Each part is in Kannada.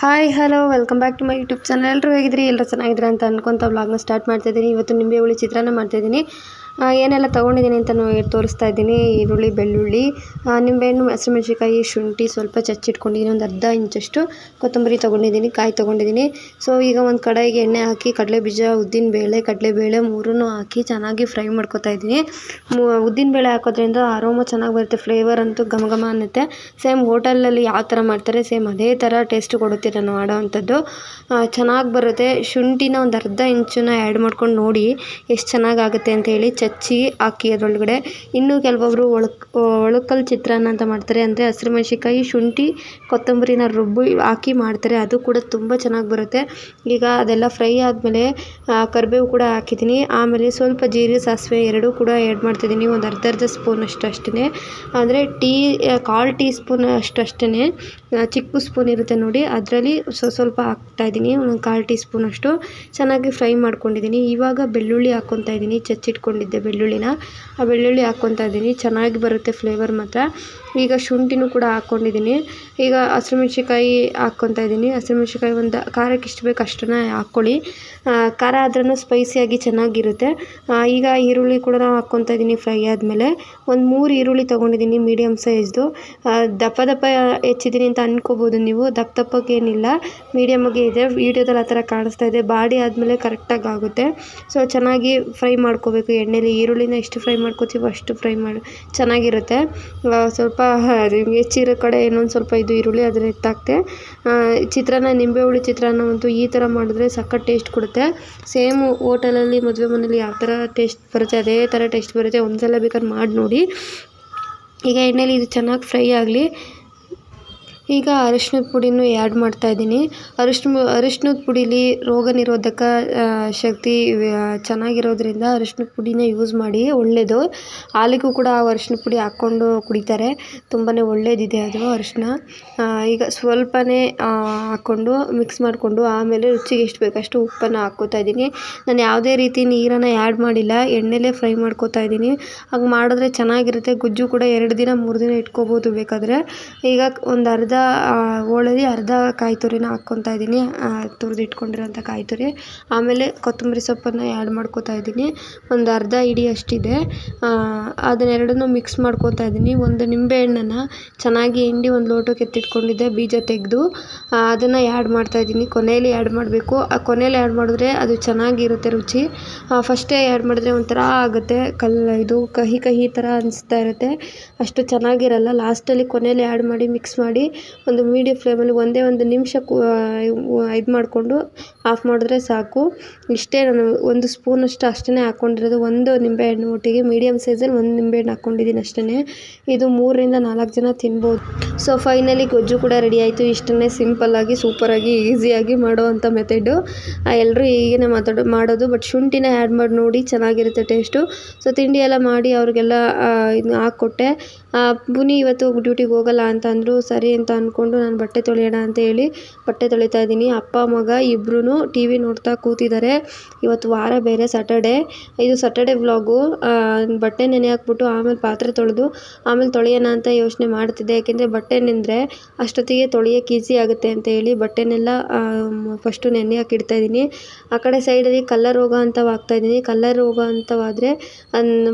Hi hello welcome back to my YouTube channel ಎಲ್ಲರೂ ಹೇಗಿದ್ರಿ ಎಲ್ಲರೂ ಚೆನ್ನಾಗಿದ್ರೆ ಅಂತ ಅನ್ಕೊಂತ ಬ್ಲಾಗ್ನ ಸ್ಟಾರ್ಟ್ ಮಾಡ್ತಾಯಿದ್ದೀನಿ ಇವತ್ತು ನಿಂಬೆ ಹುಳಿ ಚಿತ್ರಾನ್ನ ಮಾಡ್ತಾಯಿದ್ದೀನಿ ಏನೆಲ್ಲ ತೊಗೊಂಡಿದ್ದೀನಿ ಅಂತ ತೋರಿಸ್ತಾ ಇದ್ದೀನಿ. ಈರುಳ್ಳಿ, ಬೆಳ್ಳುಳ್ಳಿ ನಿಂಬೆಹಣ್ಣು ಹಸಿಮೆಣ್ಸಿಕಾಯಿ ಶುಂಠಿ ಸ್ವಲ್ಪ ಚಚ್ಚಿಟ್ಕೊಂಡಿದ್ದೀನಿ. ಒಂದು ಅರ್ಧ ಇಂಚಷ್ಟು ಕೊತ್ತಂಬರಿ ತೊಗೊಂಡಿದ್ದೀನಿ, ಕಾಯಿ ತೊಗೊಂಡಿದ್ದೀನಿ. ಸೊ ಈಗ ಒಂದು ಕಡಾಯಿಗೆ ಎಣ್ಣೆ ಹಾಕಿ, ಕಡಲೆಬೀಜ, ಉದ್ದಿನಬೇಳೆ, ಕಡಲೆಬೇಳೆ ಮೂರನ್ನು ಹಾಕಿ ಚೆನ್ನಾಗಿ ಫ್ರೈ ಮಾಡ್ಕೊತಾ ಇದ್ದೀನಿ. ಉದ್ದಿನಬೇಳೆ ಹಾಕೋದ್ರಿಂದ ಅರೋಮ ಚೆನ್ನಾಗಿ ಬರುತ್ತೆ ಫ್ಲೇವರ್ ಅಂತೂ ಘಮ ಘಮ ಅನ್ನುತ್ತೆ. ಸೇಮ್ ಹೋಟೆಲಲ್ಲಿ ಯಾವ ಥರ ಮಾಡ್ತಾರೆ ಸೇಮ್ ಅದೇ ಥರ ಟೇಸ್ಟ್ ಕೊಡುತ್ತೆ ನಾನು ಮಾಡೋ ಅಂಥದ್ದು. ಚೆನ್ನಾಗಿ ಬರುತ್ತೆ. ಶುಂಠಿನ ಒಂದು ಅರ್ಧ ಇಂಚನ್ನ ಆ್ಯಡ್ ಮಾಡ್ಕೊಂಡು ನೋಡಿ, ಎಷ್ಟು ಚೆನ್ನಾಗಾಗುತ್ತೆ ಅಂತ ಹೇಳಿ ಚಚ್ಚಿ ಹಾಕಿ ಅದರೊಳಗಡೆ. ಇನ್ನು ಕೆಲವೊಬ್ಬರು ಒಳಕ್, ಒಳಕಲ್ ಚಿತ್ರಾನ್ನ ಅಂತ ಮಾಡ್ತಾರೆ. ಅಂದರೆ ಹಸಿರುಮೆಣ್ಸಿಕಾಯಿ ಶುಂಠಿ, ಕೊತ್ತಂಬರಿನ ರುಬ್ಬಿ ಹಾಕಿ ಮಾಡ್ತಾರೆ. ಅದು ಕೂಡ ತುಂಬ ಚೆನ್ನಾಗಿ ಬರುತ್ತೆ. ಈಗ ಅದೆಲ್ಲ ಫ್ರೈ ಆದಮೇಲೆ ಕರಿಬೇವು ಕೂಡ ಹಾಕಿದ್ದೀನಿ. ಆಮೇಲೆ ಸ್ವಲ್ಪ ಜೀರಿಗೆ, ಸಾಸಿವೆ ಎರಡೂ ಕೂಡ ಆ್ಯಡ್ ಮಾಡ್ತಿದ್ದೀನಿ. ಒಂದು ಅರ್ಧ ಅರ್ಧ ಸ್ಪೂನ್ ಅಷ್ಟು ಅಂದರೆ ಟೀ, ಕಾಲು ಟೀ ಸ್ಪೂನ್ ಅಷ್ಟು ಅಷ್ಟೇ ಚಿಕ್ಕ ಸ್ಪೂನ್ ಇರುತ್ತೆ ನೋಡಿ. ಅದರಲ್ಲಿ ಸ್ವಲ್ಪ ಹಾಕ್ತಾಯಿದ್ದೀನಿ ಒಂದು ಕಾಲು ಟೀ ಸ್ಪೂನ್ ಅಷ್ಟು. ಚೆನ್ನಾಗಿ ಫ್ರೈ ಮಾಡ್ಕೊಂಡಿದ್ದೀನಿ. ಇವಾಗ ಬೆಳ್ಳುಳ್ಳಿ ಹಾಕ್ಕೊತಾ ಇದ್ದೀನಿ. ಚಚ್ಚಿಟ್ಕೊಂಡಿದ್ದೆ ಬೆಳ್ಳುಳ್ಳಿನ. ಆ ಬೆಳ್ಳುಳ್ಳಿ ಹಾಕ್ಕೊತಾ ಇದ್ದೀನಿ. ಚೆನ್ನಾಗಿ ಬರುತ್ತೆ ಫ್ಲೇವರ್ ಮಾತ್ರ. ಈಗ ಶುಂಠಿನೂ ಕೂಡ ಹಾಕ್ಕೊಂಡಿದ್ದೀನಿ. ಈಗ ಹಸಿಮೆಣ್ಸಿಕಾಯಿ ಹಾಕ್ಕೊತಾ ಇದ್ದೀನಿ. ಹಸಿಮೆಣ್ಸಿಕಾಯಿ ಒಂದು ಖಾರಕ್ಕೆ ಎಷ್ಟು ಬೇಕು ಅಷ್ಟನ್ನು ಹಾಕ್ಕೊಳ್ಳಿ. ಖಾರ ಆದ್ರೂ ಸ್ಪೈಸಿಯಾಗಿ ಚೆನ್ನಾಗಿರುತ್ತೆ. ಈಗ ಈರುಳ್ಳಿ ಕೂಡ ನಾವು ಹಾಕ್ಕೊತಾ ಇದ್ದೀನಿ ಫ್ರೈ ಆದಮೇಲೆ. ಒಂದು ಮೂರು ಈರುಳ್ಳಿ ತೊಗೊಂಡಿದ್ದೀನಿ ಮೀಡಿಯಮ್ ಸೈಜ್ದು ದಪ್ಪ ದಪ್ಪ ಹೆಚ್ಚಿದ್ದೀನಿ ಅಂತ ಅಂದ್ಕೋಬೋದು ನೀವು. ದಪ್ಪ ದಪ್ಪಕ್ಕೇನಿಲ್ಲ ಮೀಡಿಯಮ್ಗೆ ಇದೆ. ವೀಡಿಯೋದಲ್ಲಿ ಆ ಥರ ಕಾಣಿಸ್ತಾ ಇದೆ. ಬಾಡಿ ಆದಮೇಲೆ ಕರೆಕ್ಟಾಗಿ ಆಗುತ್ತೆ. ಸೊ ಚೆನ್ನಾಗಿ ಫ್ರೈ ಮಾಡ್ಕೋಬೇಕು ಎಣ್ಣೆಲಿ ಈರುಳ್ಳಿನ ಎಷ್ಟು ಫ್ರೈ ಮಾಡ್ಕೋತೀವೋ ಅಷ್ಟು ಫ್ರೈ ಮಾಡಿ. ಚೆನ್ನಾಗಿರುತ್ತೆ. ಸ್ವಲ್ಪ ಹೆಚ್ಚಿರೋ ಕಡೆ ಇನ್ನೊಂದು ಸ್ವಲ್ಪ ಇದು ಈರುಳ್ಳಿ ಅದನ್ನ ಎತ್ತಾಕ್ತೆ ಚಿತ್ರಾನ್ನ ನಿಂಬೆ ಹುಳಿ ಚಿತ್ರಾನ್ನ ಅಂತೂ ಈ ಥರ ಮಾಡಿದ್ರೆ ಸಖತ್ ಟೇಸ್ಟ್ ಕೊಡುತ್ತೆ. ಸೇಮ್ ಹೋಟೆಲಲ್ಲಿ, ಮದುವೆ ಮನೇಲಿ ಯಾವ ಥರ ಟೇಸ್ಟ್ ಬರುತ್ತೆ, ಅದೇ ಥರ ಟೇಸ್ಟ್ ಬರುತ್ತೆ. ಒಂದ್ಸಲ ಬೇಕಾದ್ರೆ ಮಾಡಿ ನೋಡಿ. ಈಗ ಎಣ್ಣೆಲಿ ಇದು ಚೆನ್ನಾಗಿ ಫ್ರೈ ಆಗಲಿ. ಈಗ ಅರಿಶ್ಣದ ಪುಡಿನೂ ಆ್ಯಡ್ ಮಾಡ್ತಾ ಇದ್ದೀನಿ. ಅರಿಶ್ಣ, ಅರಿಶ್ಣದ ಪುಡೀಲಿ ರೋಗ ನಿರೋಧಕ ಶಕ್ತಿ ಚೆನ್ನಾಗಿರೋದ್ರಿಂದ ಅರಿಶಿನದ ಪುಡಿನೇ ಯೂಸ್ ಮಾಡಿ ಒಳ್ಳೆಯದು ಹಾಲಿಗೂ ಕೂಡ ಅರಿಶಿನ ಪುಡಿ ಹಾಕ್ಕೊಂಡು ಕುಡಿತಾರೆ. ತುಂಬಾ ಒಳ್ಳೇದಿದೆ ಅದು ಅರಿಶಿಣ. ಈಗ ಸ್ವಲ್ಪನೇ ಹಾಕ್ಕೊಂಡು ಮಿಕ್ಸ್ ಮಾಡಿಕೊಂಡು ಆಮೇಲೆ ರುಚಿಗೆ ಎಷ್ಟು ಬೇಕಷ್ಟು ಉಪ್ಪನ್ನು ಹಾಕ್ಕೋತಾ ಇದ್ದೀನಿ. ನಾನು ಯಾವುದೇ ರೀತಿ ನೀರನ್ನು ಆ್ಯಡ್ ಮಾಡಿಲ್ಲ. ಎಣ್ಣೆಲೇ ಫ್ರೈ ಮಾಡ್ಕೋತಾ ಇದ್ದೀನಿ. ಹಾಗೆ ಮಾಡಿದ್ರೆ ಚೆನ್ನಾಗಿರುತ್ತೆ. ಗುಜ್ಜು ಕೂಡ ಎರಡು ದಿನ, ಮೂರು ದಿನ ಇಟ್ಕೋಬೋದು ಬೇಕಾದರೆ. ಈಗ ಒಂದು ಅರ್ಧ ಹೋಳಲ್ಲಿ ಅರ್ಧ ಕಾಯಿ ತುರಿನ ಹಾಕ್ಕೊತಾ ಇದ್ದೀನಿ. ತುರಿದು ಕಾಯಿ ತುರಿ ಆಮೇಲೆ ಕೊತ್ತಂಬರಿ ಸೊಪ್ಪನ್ನು ಆ್ಯಡ್ ಮಾಡ್ಕೊತಾ ಇದ್ದೀನಿ. ಒಂದು ಅರ್ಧ ಹಿಡಿ ಅಷ್ಟಿದೆ. ಅದನ್ನೆರಡನ್ನೂ ಮಿಕ್ಸ್ ಮಾಡ್ಕೊತಾ ಇದ್ದೀನಿ. ಒಂದು ನಿಂಬೆಹಣ್ಣನ್ನು ಚೆನ್ನಾಗಿ ಹಿಂಡಿ ಒಂದು ಲೋಟಕ್ಕೆ ಎತ್ತಿಟ್ಕೊಂಡಿದ್ದೆ, ಬೀಜ ತೆಗೆದು. ಅದನ್ನು ಆ್ಯಡ್ ಮಾಡ್ತಾ ಇದ್ದೀನಿ. ಕೊನೆಯಲ್ಲಿ ಆ್ಯಡ್ ಮಾಡಬೇಕು. ಆ, ಕೊನೆಯಲ್ಲಿ ಆ್ಯಡ್ ಮಾಡಿದ್ರೆ ಅದು ಚೆನ್ನಾಗಿರುತ್ತೆ ರುಚಿ. ಫಸ್ಟೇ ಆ್ಯಡ್ ಮಾಡಿದ್ರೆ ಒಂಥರ ಆಗುತ್ತೆ. ಕಲ್, ಇದು ಕಹಿ ಕಹಿ ಥರ ಅನಿಸ್ತಾ ಇರುತ್ತೆ. ಅಷ್ಟು ಚೆನ್ನಾಗಿರಲ್ಲ. ಲಾಸ್ಟಲ್ಲಿ ಕೊನೆಯಲ್ಲಿ ಆ್ಯಡ್ ಮಾಡಿ ಮಿಕ್ಸ್ ಮಾಡಿ ಒಂದು ಮೀಡಿಯಮ್ ಫ್ಲೇಮಲ್ಲಿ ಒಂದೇ ಒಂದು ನಿಮಿಷ ಇದು ಮಾಡಿಕೊಂಡು ಆಫ್ ಮಾಡಿದ್ರೆ ಸಾಕು. ಇಷ್ಟೇ ನಾನು ಒಂದು ಸ್ಪೂನಷ್ಟು ಅಷ್ಟೇ ಹಾಕ್ಕೊಂಡಿರೋದು ಒಂದು ನಿಂಬೆಹಣ್ಣು ಒಟ್ಟಿಗೆ ಮೀಡಿಯಮ್ ಸೈಜಲ್ಲಿ ಒಂದು ನಿಂಬೆಹಣ್ಣು ಹಾಕ್ಕೊಂಡಿದ್ದೀನಿ ಅಷ್ಟೇ ಇದು ಮೂರರಿಂದ ನಾಲ್ಕು ಜನ ತಿನ್ಬೋದು. ಸೊ ಫೈನಲಿ ಗೊಜ್ಜು ಕೂಡ ರೆಡಿ ಆಯಿತು. ಇಷ್ಟನ್ನೇ ಸಿಂಪಲ್ಲಾಗಿ ಸೂಪರಾಗಿ ಈಸಿಯಾಗಿ ಮಾಡುವಂಥ ಮೆಥಡು ಎಲ್ಲರೂ ಹೀಗೇ ಮಾತಾಡೋ ಮಾಡೋದು ಬಟ್ ಶುಂಠಿನ ಆ್ಯಡ್ ಮಾಡಿ ನೋಡಿ ಚೆನ್ನಾಗಿರುತ್ತೆ ಟೇಸ್ಟು ಸೊ ತಿಂಡಿ ಎಲ್ಲ ಮಾಡಿ ಅವ್ರಿಗೆಲ್ಲ ಇದು ಹಾಕ್ಕೊಟ್ಟೆ. ಪುನಿ ಇವತ್ತು ಡ್ಯೂಟಿಗೆ ಹೋಗಲ್ಲ ಅಂತ ಅಂದರು, ಸರಿ ಅಂತ ಅಂದ್ಕೊಂಡು ನಾನು ಬಟ್ಟೆ ತೊಳೆಯೋಣ ಅಂತ ಹೇಳಿ ಬಟ್ಟೆ ತೊಳಿತಾ ಇದ್ದೀನಿ. ಅಪ್ಪ, ಮಗ ಇಬ್ಬರೂ ಟಿ ವಿ ನೋಡ್ತಾ ಕೂತಿದ್ದಾರೆ. ಇವತ್ತು ವಾರ ಬೇರೆ ಸ್ಯಾಟರ್ಡೆ ಇದು ಸ್ಯಾಟರ್ಡೆ ವ್ಲಾಗು ಬಟ್ಟೆ ನೆನೆ ಹಾಕ್ಬಿಟ್ಟು ಆಮೇಲೆ ಪಾತ್ರೆ ತೊಳೆದು, ಆಮೇಲೆ ತೊಳೆಯೋಣ ಅಂತ ಯೋಚನೆ ಮಾಡ್ತಿದ್ದೆ. ಯಾಕೆಂದರೆ ಬಟ್ಟೆ ನೆಂದ್ರೆ ಅಷ್ಟೊತ್ತಿಗೆ ತೊಳೆಯೋಕೆ ಈಸಿ ಆಗುತ್ತೆ ಅಂತ ಹೇಳಿ ಬಟ್ಟೆನೆಲ್ಲ ಫಸ್ಟು ನೆನೆ ಹಾಕಿಡ್ತಾ ಇದ್ದೀನಿ. ಆ ಕಡೆ ಸೈಡಲ್ಲಿ ಕಲ್ಲರ್ ರೋಗ ಅಂತ ಇದೀನಿ ಕಲ್ಲರ್ ರೋಗ ಅಂತವಾದರೆ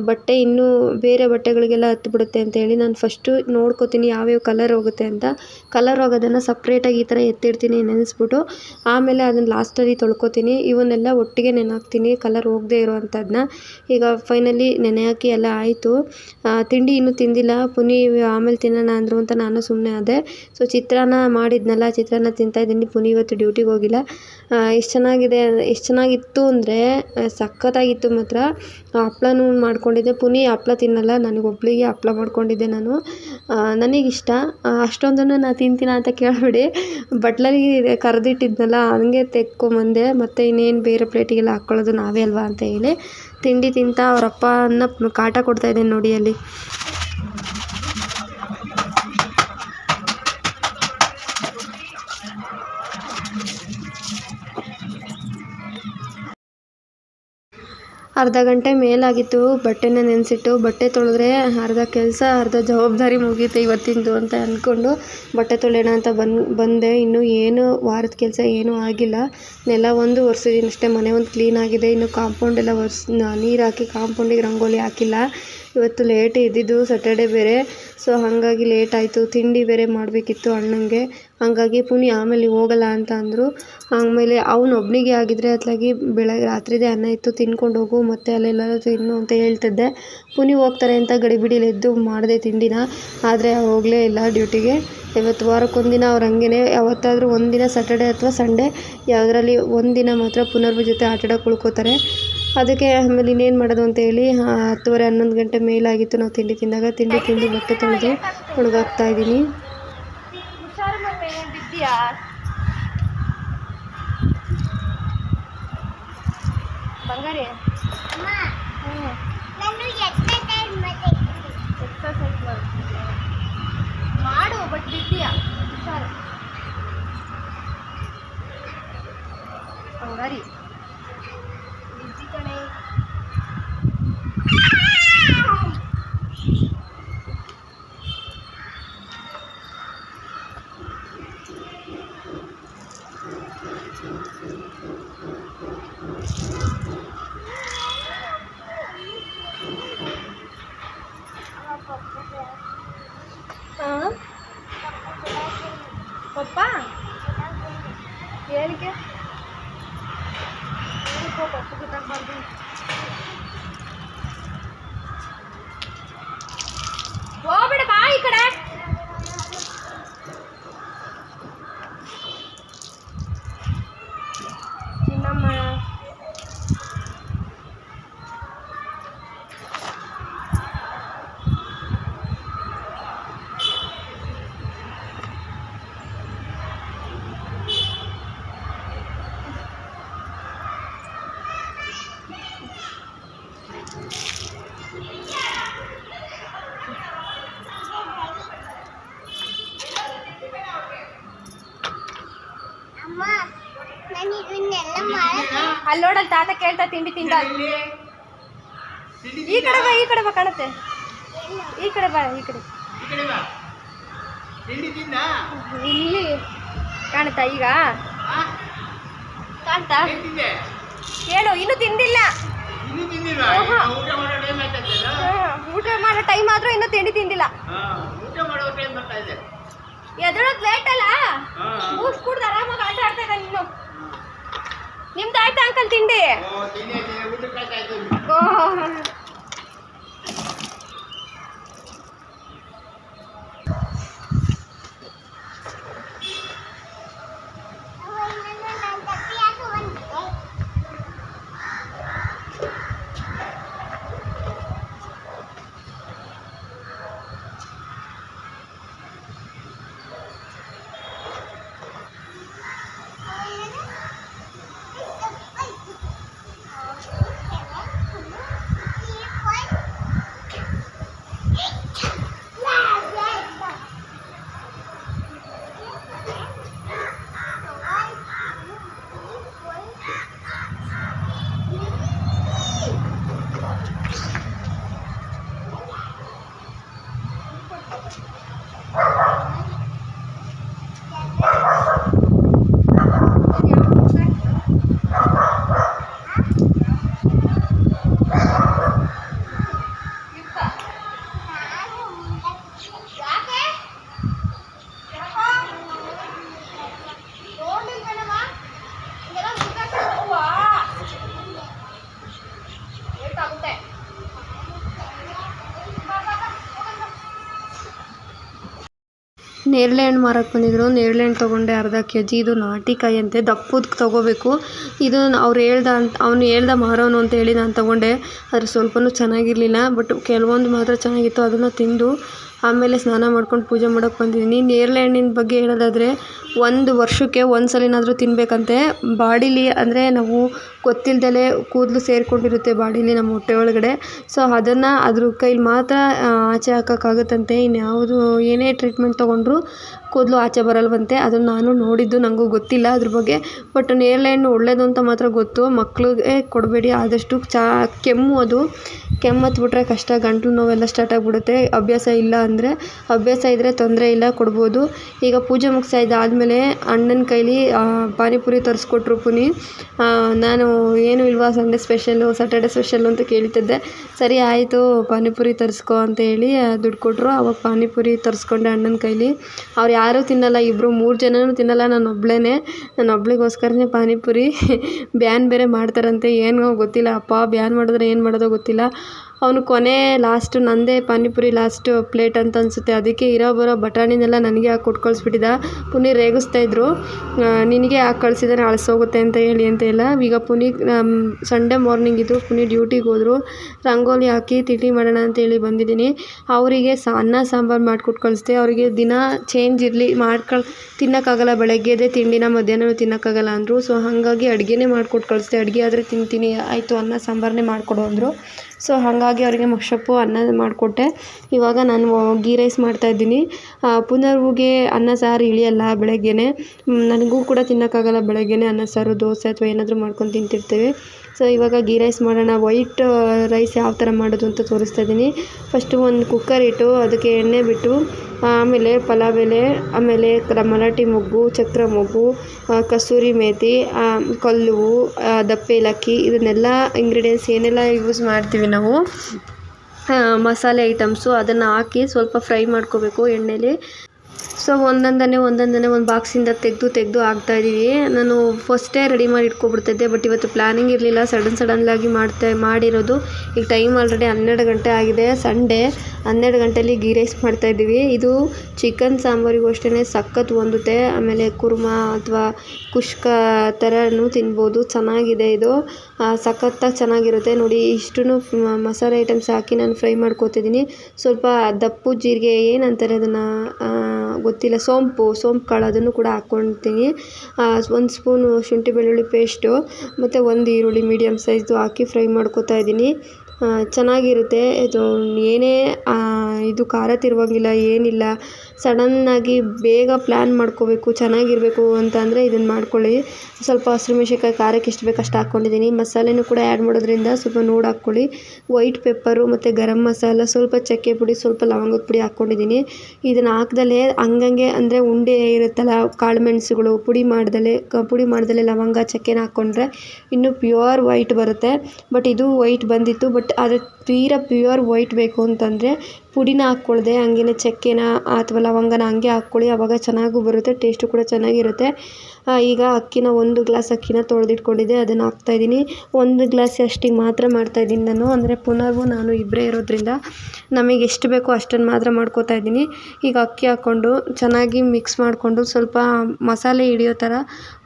ಬಟ್ಟೆ ಇನ್ನೂ ಬೇರೆ ಬಟ್ಟೆಗಳಿಗೆಲ್ಲ ಹತ್ಬಿಡುತ್ತೆ ಅಂತ ಹೇಳಿ ನಾನು ಫಸ್ಟು ನೋಡ್ಕೋತೀನಿ ಯಾವ್ಯಾವ ಕಲರ್ ಹೋಗುತ್ತೆ ಅಂತ. ಕಲರ್ ಹೋಗೋದನ್ನು ಸಪ್ರೇಟಾಗಿ ಈ ಥರ ಎತ್ತಿಡ್ತೀನಿ ನೆನೆಸ್ಬಿಟ್ಟು, ಆಮೇಲೆ ಅದನ್ನು ಲಾಸ್ಟಲ್ಲಿ ತೊಳ್ಕೊತೀನಿ. ಇವನ್ನೆಲ್ಲ ಒಟ್ಟಿಗೆ ನೆನೆ ಹಾಕ್ತೀನಿ ಕಲರ್ ಹೋಗದೇ ಇರೋವಂಥದ್ದನ್ನ ಈಗ ಫೈನಲಿ ನೆನೆ ಹಾಕಿ ಎಲ್ಲ ಆಯಿತು. ತಿಂಡಿ ಇನ್ನೂ ತಿಂದಿಲ್ಲ. ಪುನಿ ಆಮೇಲೆ ತಿನ್ನೋಣ ಅಂದರು ಅಂತ ನಾನು ಸುಮ್ಮನೆ ಆದೆ. ಸೊ ಚಿತ್ರಾನ್ನ ಮಾಡಿದ್ನಲ್ಲ, ಚಿತ್ರಾನ್ನ ತಿಂತಾ ಇದ್ದೀನಿ. ಪುನಿ ಇವತ್ತು ಡ್ಯೂಟಿಗೆ ಹೋಗಿಲ್ಲ. ಎಷ್ಟು ಚೆನ್ನಾಗಿದೆ, ಎಷ್ಟು ಚೆನ್ನಾಗಿತ್ತು ಅಂದರೆ ಸಖತ್ತಾಗಿತ್ತು ಮಾತ್ರ. ಹಪ್ಳನೂ ಮಾಡ್ಕೊಂಡಿದ್ದೆ. ಪುನಿ ಹಪ್ಳ ತಿನ್ನಲ್ಲ. ನನಗೊಬ್ಳಿಗೆ ಹಪ್ಳ ಮಾಡ್ಕೊಂಡಿದ್ದೆ. ನಾನು. ನನಗಿಷ್ಟ. ಅಷ್ಟೊಂದನ್ನು ನಾನು ತಿಂತೀನಿ ಅಂತ ಕೇಳಬೇಡಿ. ಬಟ್ಲಲ್ಲಿ ಕರೆದಿಟ್ಟಿದ್ನಲ್ಲ, ಹಂಗೆ ತೆಕ್ಕೊಂಬಂದೆ, ಮತ್ತು ಇನ್ನೇನು ಬೇರೆ ಪ್ಲೇಟಿಗೆಲ್ಲ ಹಾಕ್ಕೊಳ್ಳೋದು ನಾವೇ ಅಲ್ವಾ ಅಂತ ಹೇಳಿ ತಿಂಡಿ ತಿಂತಾ ಅವರಪ್ಪನ ಅಪ್ಪನ ಕಾಟ ಕೊಡ್ತಾ ಇದ್ದೇನೆ ನೋಡಿ ಅಲ್ಲಿ. ಅರ್ಧ ಗಂಟೆ ಮೇಲಾಗಿತ್ತು. ಬಟ್ಟೆನ ನೆನೆಸಿಟ್ಟು ಬಟ್ಟೆ ತೊಳೆದ್ರೆ ಅರ್ಧ ಕೆಲಸ, ಅರ್ಧ ಜವಾಬ್ದಾರಿ ಮುಗೀತು ಇವತ್ತಿಂದು ಅಂತ ಅಂದ್ಕೊಂಡು ಬಟ್ಟೆ ತೊಳೆಯೋಣ ಅಂತ ಬಂದು, ಬಂದೆ. ಇನ್ನೂ ಏನು, ವಾರದ ಕೆಲಸ ಏನೂ ಆಗಿಲ್ಲ. ನೆಲ ಒಂದು ಒರೆಸಿದ್ದೀನಿ ಅಷ್ಟೇ. ಮನೆ ಒಂದು ಕ್ಲೀನ್ ಆಗಿದೆ. ಇನ್ನು ಕಾಂಪೌಂಡ್ ಎಲ್ಲ ಒರ್ಸ್ ನೀರು ಹಾಕಿ ಕಾಂಪೌಂಡಿಗೆ ರಂಗೋಲಿ ಹಾಕಿಲ್ಲ. ಇವತ್ತು ಲೇಟ್ ಇದ್ದಿದ್ದು ಸ್ಯಾಟರ್ಡೆ ಬೇರೆ. ಸೊ ಹಾಗಾಗಿ ಲೇಟ್ ಆಯಿತು. ತಿಂಡಿ ಬೇರೆ ಮಾಡಬೇಕಿತ್ತು ಅಣ್ಣಂಗೆ. ಹಾಗಾಗಿ ಪುನಿ ಆಮೇಲೆ ಹೋಗಲ್ಲ ಅಂತ ಅಂದರು. ಆಮೇಲೆ ಅವ್ನು ಒಬ್ಬನಿಗೆ ಆಗಿದ್ದರೆ ಅತ್ಲಾಗಿ ಬೆಳಗ್ಗೆ ರಾತ್ರಿದೇ ಅನ್ನ ಇತ್ತು, ತಿನ್ಕೊಂಡು ಹೋಗು, ಮತ್ತೆ ಅಲ್ಲೆಲ್ಲಾದ್ರೂ ತಿನ್ನು ಅಂತ ಹೇಳ್ತಿದ್ದೆ. ಪುನಿ ಹೋಗ್ತಾರೆ ಅಂತ ಗಡಿಬಿಡಿಲಿ ಎದ್ದು ಮಾಡಿದೆ ತಿಂಡಿನ. ಆದರೆ ಹೋಗಲೇ ಇಲ್ಲ ಡ್ಯೂಟಿಗೆ. ಇವತ್ತು ವಾರಕ್ಕೊಂದಿನ ಅವ್ರು ಹಂಗೆ ಯಾವತ್ತಾದರೂ ಒಂದಿನ ಸ್ಯಾಟರ್ಡೆ ಅಥವಾ ಸಂಡೇ ಯಾವುದರಲ್ಲಿ ಒಂದಿನ ಮಾತ್ರ ಪುನರ್ವ ಜೊತೆ ಆಟಾಡೋಕೆ ಉಳ್ಕೋತಾರೆ. ಅದಕ್ಕೆ ಆಮೇಲೆ ಇನ್ನೇನು ಮಾಡೋದು ಅಂತ ಹೇಳಿ ಹತ್ತುವರೆ ಹನ್ನೊಂದು ಗಂಟೆ ಮೇಲಾಗಿತ್ತು ನಾವು ತಿಂಡಿ ತಿಂದಾಗ. ತಿಂಡಿ ತಿಂದು ಬಟ್ಟೆ ತೊಳೆದು ಒಣಗಾಕ್ತಾ ಇದ್ದೀನಿ. ಮಾಡು ಬಟ್ ಬಿದ್ದಿ ಕಣೆ ಹಾಂ ಪಪ್ಪ ಏನಕ್ಕೆ ಏನಕ್ಕೋ ಪಪ್ಪ ಗೊತ್ತಾಗ್ಬಾರ್ದು ಹೋಗ್ಬೇಡ ಬಾ ಈ ಕಡೆ ಚಿನ್ನಮ್ಮ ಅಮ್ಮ ನಾನು ಇದನ್ನೆಲ್ಲ ಮಾಡಕ್ಕೆ ಅಲ್ಲಿ ನೋಡಲ್ಲಿ ತಾತ ಕೇಳ್ತಾ ತಿಂಡಿ ತಿಂದ ಈ ಕಡೆ ಬಾ ಈ ಕಡೆ ಬಾ ಕಾಣುತ್ತೆ. ಈ ಕಡೆ ಬಾ ಈ ಕಡೆ. ಇಲ್ಲಿ ಕಾಣುತ್ತಾ ಈಗ? ಕಾಣ್ತಾ? ಹೇಳು ಇನ್ನು ತಿಂದಿಲ್ಲ. ಊಟ ಮಾಡೋ ಟೈಮ್ ಆದ್ರೂ ಇನ್ನೂ ತಿಂಡಿ ತಿಂದಿಲ್ಲ. ಎದ್ರೊಳಗ್ ಲೇಟ್ ಅಲ್ಲ? ಕೂಸ್ ಕುಡ್ದು ಆರಾಮಾಗಿ ಆಟ ಆಡ್ತಾ ಇದ್ದಾನೆ ನೀನು ನಿಮ್ದು ಆಯ್ತಾ ಅಂಕಲ್ ತಿಂಡಿ ಓಹ್. ನನ್ನ ತಪ್ಪಿ ಯಾಕೆ ಬಂದಿದೆ ಯಾಕೆ ಯಾಕೋ? ನೋಡ್ಲಿಲ್ವೇನಮ್ಮ? ಹಿಂಗೆಲ್ಲ ಮುಗ್ದಾಕ್ಬಿಟ್ಟು ಹೂವ. ಲೇಟ್ ಆಗುತ್ತೆ. ಬಾ, ಬಾ, ಬಾ, ಹೋಗೋಣ ಬಾ. ನೇರಳೆ ಹಣ್ಣು ಮಾರಕ್ಕೆ ಬಂದಿದ್ರು. ನೇರಳೆ ಹಣ್ಣು ತೊಗೊಂಡೆ ಅರ್ಧ ಕೆ ಜಿ ಇದು ನಾಟಿ ಕಾಯಿ ಅಂತೆ. ದಪ್ಪದು ತೊಗೋಬೇಕು. ಇದು ಅವ್ರು ಹೇಳ್ದ ಅಂತ ಅವನು ಹೇಳ್ದ ಮಾರೋನು ಅಂತ ಹೇಳಿ ನಾನು ತೊಗೊಂಡೆ. ಆದರೆ ಸ್ವಲ್ಪವೂ ಚೆನ್ನಾಗಿರಲಿಲ್ಲ. ಬಟ್ ಕೆಲವೊಂದು ಮಾತ್ರ ಚೆನ್ನಾಗಿತ್ತು. ಅದನ್ನು ತಿಂದು ಆಮೇಲೆ ಸ್ನಾನ ಮಾಡ್ಕೊಂಡು ಪೂಜೆ ಮಾಡೋಕ್ಕೆ ಬಂದಿದ್ದೀನಿ. ನೇರಳೆ ಹಣ್ಣಿನ ಬಗ್ಗೆ ಹೇಳೋದಾದರೆ ಒಂದು ವರ್ಷಕ್ಕೆ ಒಂದು ಸಲನಾದ್ರೂ ತಿನ್ನಬೇಕಂತೆ ಬಾಡಿಲಿ ಅಂದರೆ ನಾವು ಗೊತ್ತಿಲ್ದಲೇ ಕೂದಲು ಸೇರಿಕೊಂಡಿರುತ್ತೆ ಬಾಡಿಲಿ ನಮ್ಮ ಹೊಟ್ಟೆ ಒಳಗಡೆ. ಸೊ ಅದನ್ನು ಅದ್ರ ಕೈಲಿ ಮಾತ್ರ ಆಚೆ ಹಾಕೋಕ್ಕಾಗುತ್ತಂತೆ. ಇನ್ಯಾವುದು ಏನೇ ಟ್ರೀಟ್ಮೆಂಟ್ ತೊಗೊಂಡ್ರು ಕೂದಲು ಆಚೆ ಬರಲ್ವಂತೆ. ಅದನ್ನು ನಾನು ನೋಡಿದ್ದು ನನಗೂ ಗೊತ್ತಿಲ್ಲ ಅದ್ರ ಬಗ್ಗೆ. ಬಟ್ ನೇರಳೆ ಒಳ್ಳೇದು ಅಂತ ಮಾತ್ರ ಗೊತ್ತು. ಮಕ್ಕಳಿಗೆ ಕೊಡಬೇಡಿ, ಆದಷ್ಟು ಚಾ, ಕೆಮ್ಮು ಅದು. ಕೆಮ್ಮು ಹತ್ಬಿಟ್ರೆ ಕಷ್ಟ. ಗಂಟ್ಲು ನೋವೆಲ್ಲ ಸ್ಟಾರ್ಟ್ ಆಗಿಬಿಡುತ್ತೆ. ಅಭ್ಯಾಸ ಇಲ್ಲ ಅಂದರೆ, ಅಭ್ಯಾಸ ಇದ್ದರೆ ತೊಂದರೆ ಇಲ್ಲ, ಕೊಡ್ಬೋದು. ಈಗ ಪೂಜೆ ಮುಗಿಸಿ ಆದಮೇಲೆ ಅಣ್ಣನ ಕೈಲಿ ಪಾನಿಪುರಿ ತರಿಸ್ಕೊಟ್ರು ಪುನಿ. ನಾನು ಏನು ಇಲ್ವಾ ಸಂಡೇ ಸ್ಪೆಷಲ್ಲು ಸ್ಯಾಟರ್ಡೆ ಸ್ಪೆಷಲ್ಲು ಅಂತ ಕೇಳ್ತಿದ್ದೆ. ಸರಿ ಆಯಿತು, ಪಾನಿಪುರಿ ತರಿಸ್ಕೊ ಅಂತ ಹೇಳಿ, ದುಡ್ಡು ಕೊಟ್ಟರು ಅವಾಗ ಪಾನಿಪುರಿ ತರಿಸ್ಕೊಂಡೆ ಅಣ್ಣನ ಕೈಲಿ. ಅವ್ರು ಯಾರೂ ತಿನ್ನಲ್ಲ ಇಬ್ಬರು ಮೂರು ಜನನೂ ತಿನ್ನಲ್ಲ. ನಾನು ಒಬ್ಳೇ ನಾನು ಒಬ್ಳಿಗೋಸ್ಕರನೇ ಪಾನಿಪುರಿ ಬ್ಯಾನ್ ಬೇರೆ ಮಾಡ್ತಾರಂತೆ. ಏನೋ ಗೊತ್ತಿಲ್ಲ. ಅಪ್ಪ ಬ್ಯಾನ್ ಮಾಡಿದ್ರೆ ಏನು ಮಾಡೋದೋ ಗೊತ್ತಿಲ್ಲ. ಅವನು ಕೊನೆ ಲಾಸ್ಟ್ ನಂದೇ ಪಾನಿಪುರಿ ಲಾಸ್ಟ್ ಪ್ಲೇಟ್ ಅಂತ ಅನಿಸುತ್ತೆ. ಅದಕ್ಕೆ ಇರೋ ಬರೋ ಬಟಾಣಿನೆಲ್ಲ ನನಗೆ ಹಾಕಿ ಕೊಟ್ಟು ಕಳಿಸ್ಬಿಟ್ಟಿದ್ದ ಪುನಿ ರೇಗಿಸ್ತಾ ಇದ್ರು. ಆ, ನಿನಗೆ ಯಾಕೆ ಕಳಿಸಿದ್ರೆ ಅಳಿಸೋಗುತ್ತೆ ಅಂತ ಹೇಳಿ ಅಂತ ಇಲ್ಲ. ಈಗ ಪುನಿ ಸಂಡೇ ಮಾರ್ನಿಂಗ್ ಇದು ಪುನಿ ಡ್ಯೂಟಿಗೆ ಹೋದರು. ರಂಗೋಲಿ ಹಾಕಿ ತಿಂಡಿ ಮಾಡೋಣ ಅಂತೇಳಿ ಬಂದಿದ್ದೀನಿ. ಅವರಿಗೆ ಸಾ ಅನ್ನ ಸಾಂಬಾರು ಮಾಡಿಕೊಟ್ಟು ಕಳಿಸ್ದೆ ಅವರಿಗೆ ದಿನ ಚೇಂಜ್ ಇರಲಿ ಮಾಡ್ಕೊಳ್ ತಿನ್ನೋಕ್ಕಾಗಲ್ಲ. ಬೆಳಗ್ಗೆದೇ ತಿಂಡಿನ ಮಧ್ಯಾಹ್ನನೂ ತಿನ್ನೋಕ್ಕಾಗಲ್ಲ ಅಂದರು. ಸೊ ಹಾಗಾಗಿ ಅಡುಗೆನೇ ಮಾಡಿಕೊಟ್ಟು ಕಳಿಸ್ದೆ ಅಡುಗೆ ಆದರೆ ತಿಂತೀನಿ. ಆಯಿತು ಅನ್ನ ಸಾಂಬಾರನ್ನೇ ಮಾಡಿಕೊಡು ಅಂದರು. ಸೊ ಹಾಗಾಗಿ ಅವರಿಗೆ ಮಕ್ಷಪ್ಪು ಅನ್ನ ಮಾಡಿಕೊಟ್ಟೆ. ಇವಾಗ ನಾನು ಗೀ ರೈಸ್ ಮಾಡ್ತಾಯಿದ್ದೀನಿ ಪುನರ್ವುಗೆ ಅನ್ನ, ಸಾರು ಇಳಿಯಲ್ಲ ಬೆಳಗ್ಗೆನೇ. ನನಗೂ ಕೂಡ ತಿನ್ನೋಕ್ಕಾಗಲ್ಲ ಬೆಳಗ್ಗೆನೇ ಅನ್ನ, ಸಾರು, ದೋಸೆ ಅಥವಾ ಏನಾದರೂ ಮಾಡ್ಕೊಂಡು ತಿಂತಿರ್ತೀವಿ. ಸೊ ಇವಾಗ ಗೀ ರೈಸ್ ಮಾಡೋಣ. ವೈಟ್ ರೈಸ್ ಯಾವ ಥರ ಮಾಡೋದು ಅಂತ ತೋರಿಸ್ತಾ ಇದ್ದೀನಿ ಫಸ್ಟು ಒಂದು ಕುಕ್ಕರ್ ಇಟ್ಟು ಅದಕ್ಕೆ ಎಣ್ಣೆ ಬಿಟ್ಟು, ಆಮೇಲೆ ಪಲಾವ್ ಎಲೆ ಆಮೇಲೆ ಮರಾಠಿ ಮೊಗ್ಗು, ಚಕ್ರ ಮೊಗ್ಗು ಕಸೂರಿ ಮೇಥಿ ಕಲ್ಲು ದಪ್ಪ ಏಲಕ್ಕಿ ಇದನ್ನೆಲ್ಲ ಇಂಗ್ರೀಡಿಯೆಂಟ್ಸ್ ಏನೆಲ್ಲ ಯೂಸ್ ಮಾಡ್ತೀವಿ ನಾವು ಮಸಾಲೆ ಐಟಮ್ಸು ಅದನ್ನು ಹಾಕಿ ಸ್ವಲ್ಪ ಫ್ರೈ ಮಾಡ್ಕೋಬೇಕು ಎಣ್ಣೆಲಿ. ಸೊ ಒಂದೊಂದನ್ನೇ ಒಂದೊಂದನ್ನೇ ಒಂದು ಬಾಕ್ಸಿಂದ ತೆಗೆದು ತೆಗೆದು ಹಾಕ್ತಾಯಿದ್ದೀವಿ ನಾನು ಫಸ್ಟೇ ರೆಡಿ ಮಾಡಿ ಇಟ್ಕೊಬಿಡ್ತಿದ್ದೆ ಬಟ್ ಇವತ್ತು ಪ್ಲ್ಯಾನಿಂಗ್ ಇರಲಿಲ್ಲ. ಸಡನ್ ಸಡನ್ಲಾಗಿ ಮಾಡ್ತಾ, ಮಾಡಿರೋದು. ಈಗ ಟೈಮ್ ಆಲ್ರೆಡಿ ಹನ್ನೆರಡು ಗಂಟೆ ಆಗಿದೆ ಸಂಡೇ ಹನ್ನೆರಡು ಗಂಟೆಲಿ ಗೀ ರೈಸ್ ಮಾಡ್ತಾಯಿದ್ದೀವಿ ಇದು ಚಿಕನ್ ಸಾಂಬಾರಿಗೂ ಅಷ್ಟೇ ಸಖತ್ ಹೊಂದುತ್ತೆ ಆಮೇಲೆ ಕುರ್ಮಾ ಅಥವಾ ಕುಷ್ಕ ಥರನೂ ತಿನ್ಬೋದು. ಚೆನ್ನಾಗಿದೆ ಇದು. ಸಖತ್ತಾಗಿ ಚೆನ್ನಾಗಿರುತ್ತೆ. ನೋಡಿ ಇಷ್ಟು ಮಸಾಲೆ ಐಟಮ್ಸ್ ಹಾಕಿ ನಾನು ಫ್ರೈ ಮಾಡ್ಕೊತಿದ್ದೀನಿ. ಸ್ವಲ್ಪ ದಪ್ಪು ಜೀರಿಗೆ ಏನಂತಾರೆ ಅದನ್ನು ಗೊತ್ತಿಲ್ಲ, ಸೋಂಪು ಸೋಂಪು ಕಾಳು ಅದನ್ನು ಕೂಡ ಹಾಕ್ಕೊಳ್ತೀನಿ ಒಂದು ಸ್ಪೂನು ಶುಂಠಿ ಬೆಳ್ಳುಳ್ಳಿ ಪೇಸ್ಟು, ಮತ್ತು ಒಂದು ಈರುಳ್ಳಿ ಮೀಡಿಯಮ್ ಸೈಜ್ದು ಹಾಕಿ ಫ್ರೈ ಮಾಡ್ಕೊತಾ ಇದ್ದೀನಿ. ಚೆನ್ನಾಗಿರುತ್ತೆ. ಇದು ಏನೇ ಇದು ಖಾರ ತಿರುವಂಗಿಲ್ಲ ಏನಿಲ್ಲ ಸಡನ್ನಾಗಿ ಬೇಗ ಪ್ಲ್ಯಾನ್ ಮಾಡ್ಕೋಬೇಕು, ಚೆನ್ನಾಗಿರ್ಬೇಕು ಅಂತ ಅಂದರೆ ಇದನ್ನು ಮಾಡ್ಕೊಳ್ಳಿ. ಸ್ವಲ್ಪ ಹಸಿಮೆಣ್ಸಿನ್ಕಾಯಿ ಖಾರಕ್ಕೆ ಎಷ್ಟು ಬೇಕು ಅಷ್ಟು ಹಾಕ್ಕೊಂಡಿದ್ದೀನಿ. ಮಸಾಲೆನೂ ಕೂಡ ಆ್ಯಡ್ ಮಾಡೋದ್ರಿಂದ ಸ್ವಲ್ಪ ನೋಡಿ ಹಾಕ್ಕೊಳ್ಳಿ. ವೈಟ್ ಪೆಪ್ಪರು ಮತ್ತು ಗರಂ ಮಸಾಲ, ಸ್ವಲ್ಪ ಚಕ್ಕೆ ಪುಡಿ, ಸ್ವಲ್ಪ ಲವಂಗದ ಪುಡಿ ಹಾಕ್ಕೊಂಡಿದ್ದೀನಿ. ಇದನ್ನು ಹಾಕ್ದಲೇ ಹಂಗಂಗೆ ಅಂದರೆ ಉಂಡೆ ಇರುತ್ತಲ್ಲ, ಕಾಳು ಮೆಣಸುಗಳು, ಪುಡಿ ಮಾಡ್ದಲೆ ಕ, ಪುಡಿ ಮಾಡ್ದಲೆ ಲವಂಗ, ಚಕ್ಕೆನ ಹಾಕ್ಕೊಂಡ್ರೆ ಇನ್ನೂ ಪ್ಯೂರ್ ವೈಟ್ ಬರುತ್ತೆ. ಬಟ್ ಇದು ವೈಟ್ ಬಂದಿತ್ತು ಬಟ್ ಅದು ತೀರಾ ಪ್ಯೂರ್ ವೈಟ್ ಬೇಕು ಅಂತಂದರೆ ಪುಡಿನ ಹಾಕ್ಕೊಳ್ದೆ, ಹಂಗೇನೆ ಚಕ್ಕೆನ ಅಥವಾ ಲವಂಗನ ಹಂಗೆ ಹಾಕ್ಕೊಳ್ಳಿ ಆವಾಗ ಚೆನ್ನಾಗೂ ಬರುತ್ತೆ, ಟೇಸ್ಟು ಕೂಡ ಚೆನ್ನಾಗಿರುತ್ತೆ. ಈಗ ಅಕ್ಕಿನ ಒಂದು ಗ್ಲಾಸ್ ಅಕ್ಕಿನ ತೊಳೆದಿಟ್ಕೊಂಡಿದ್ದೆ, ಅದನ್ನು ಹಾಕ್ತಾಯಿದ್ದೀನಿ ಒಂದು ಗ್ಲಾಸ್ ಅಷ್ಟಿಗೆ ಮಾತ್ರ ಮಾಡ್ತಾಯಿದ್ದೀನಿ ನಾನು, ಅಂದರೆ ಪುನರ್ವು ನಾನು ಇಬ್ಬರೇ ಇರೋದ್ರಿಂದ ನಮಗೆ ಎಷ್ಟು ಬೇಕೋ ಅಷ್ಟನ್ನು ಮಾತ್ರ ಮಾಡ್ಕೋತಾ ಇದ್ದೀನಿ. ಈಗ ಅಕ್ಕಿ ಹಾಕ್ಕೊಂಡು ಚೆನ್ನಾಗಿ ಮಿಕ್ಸ್ ಮಾಡಿಕೊಂಡು ಸ್ವಲ್ಪ ಮಸಾಲೆ ಹಿಡಿಯೋ ಥರ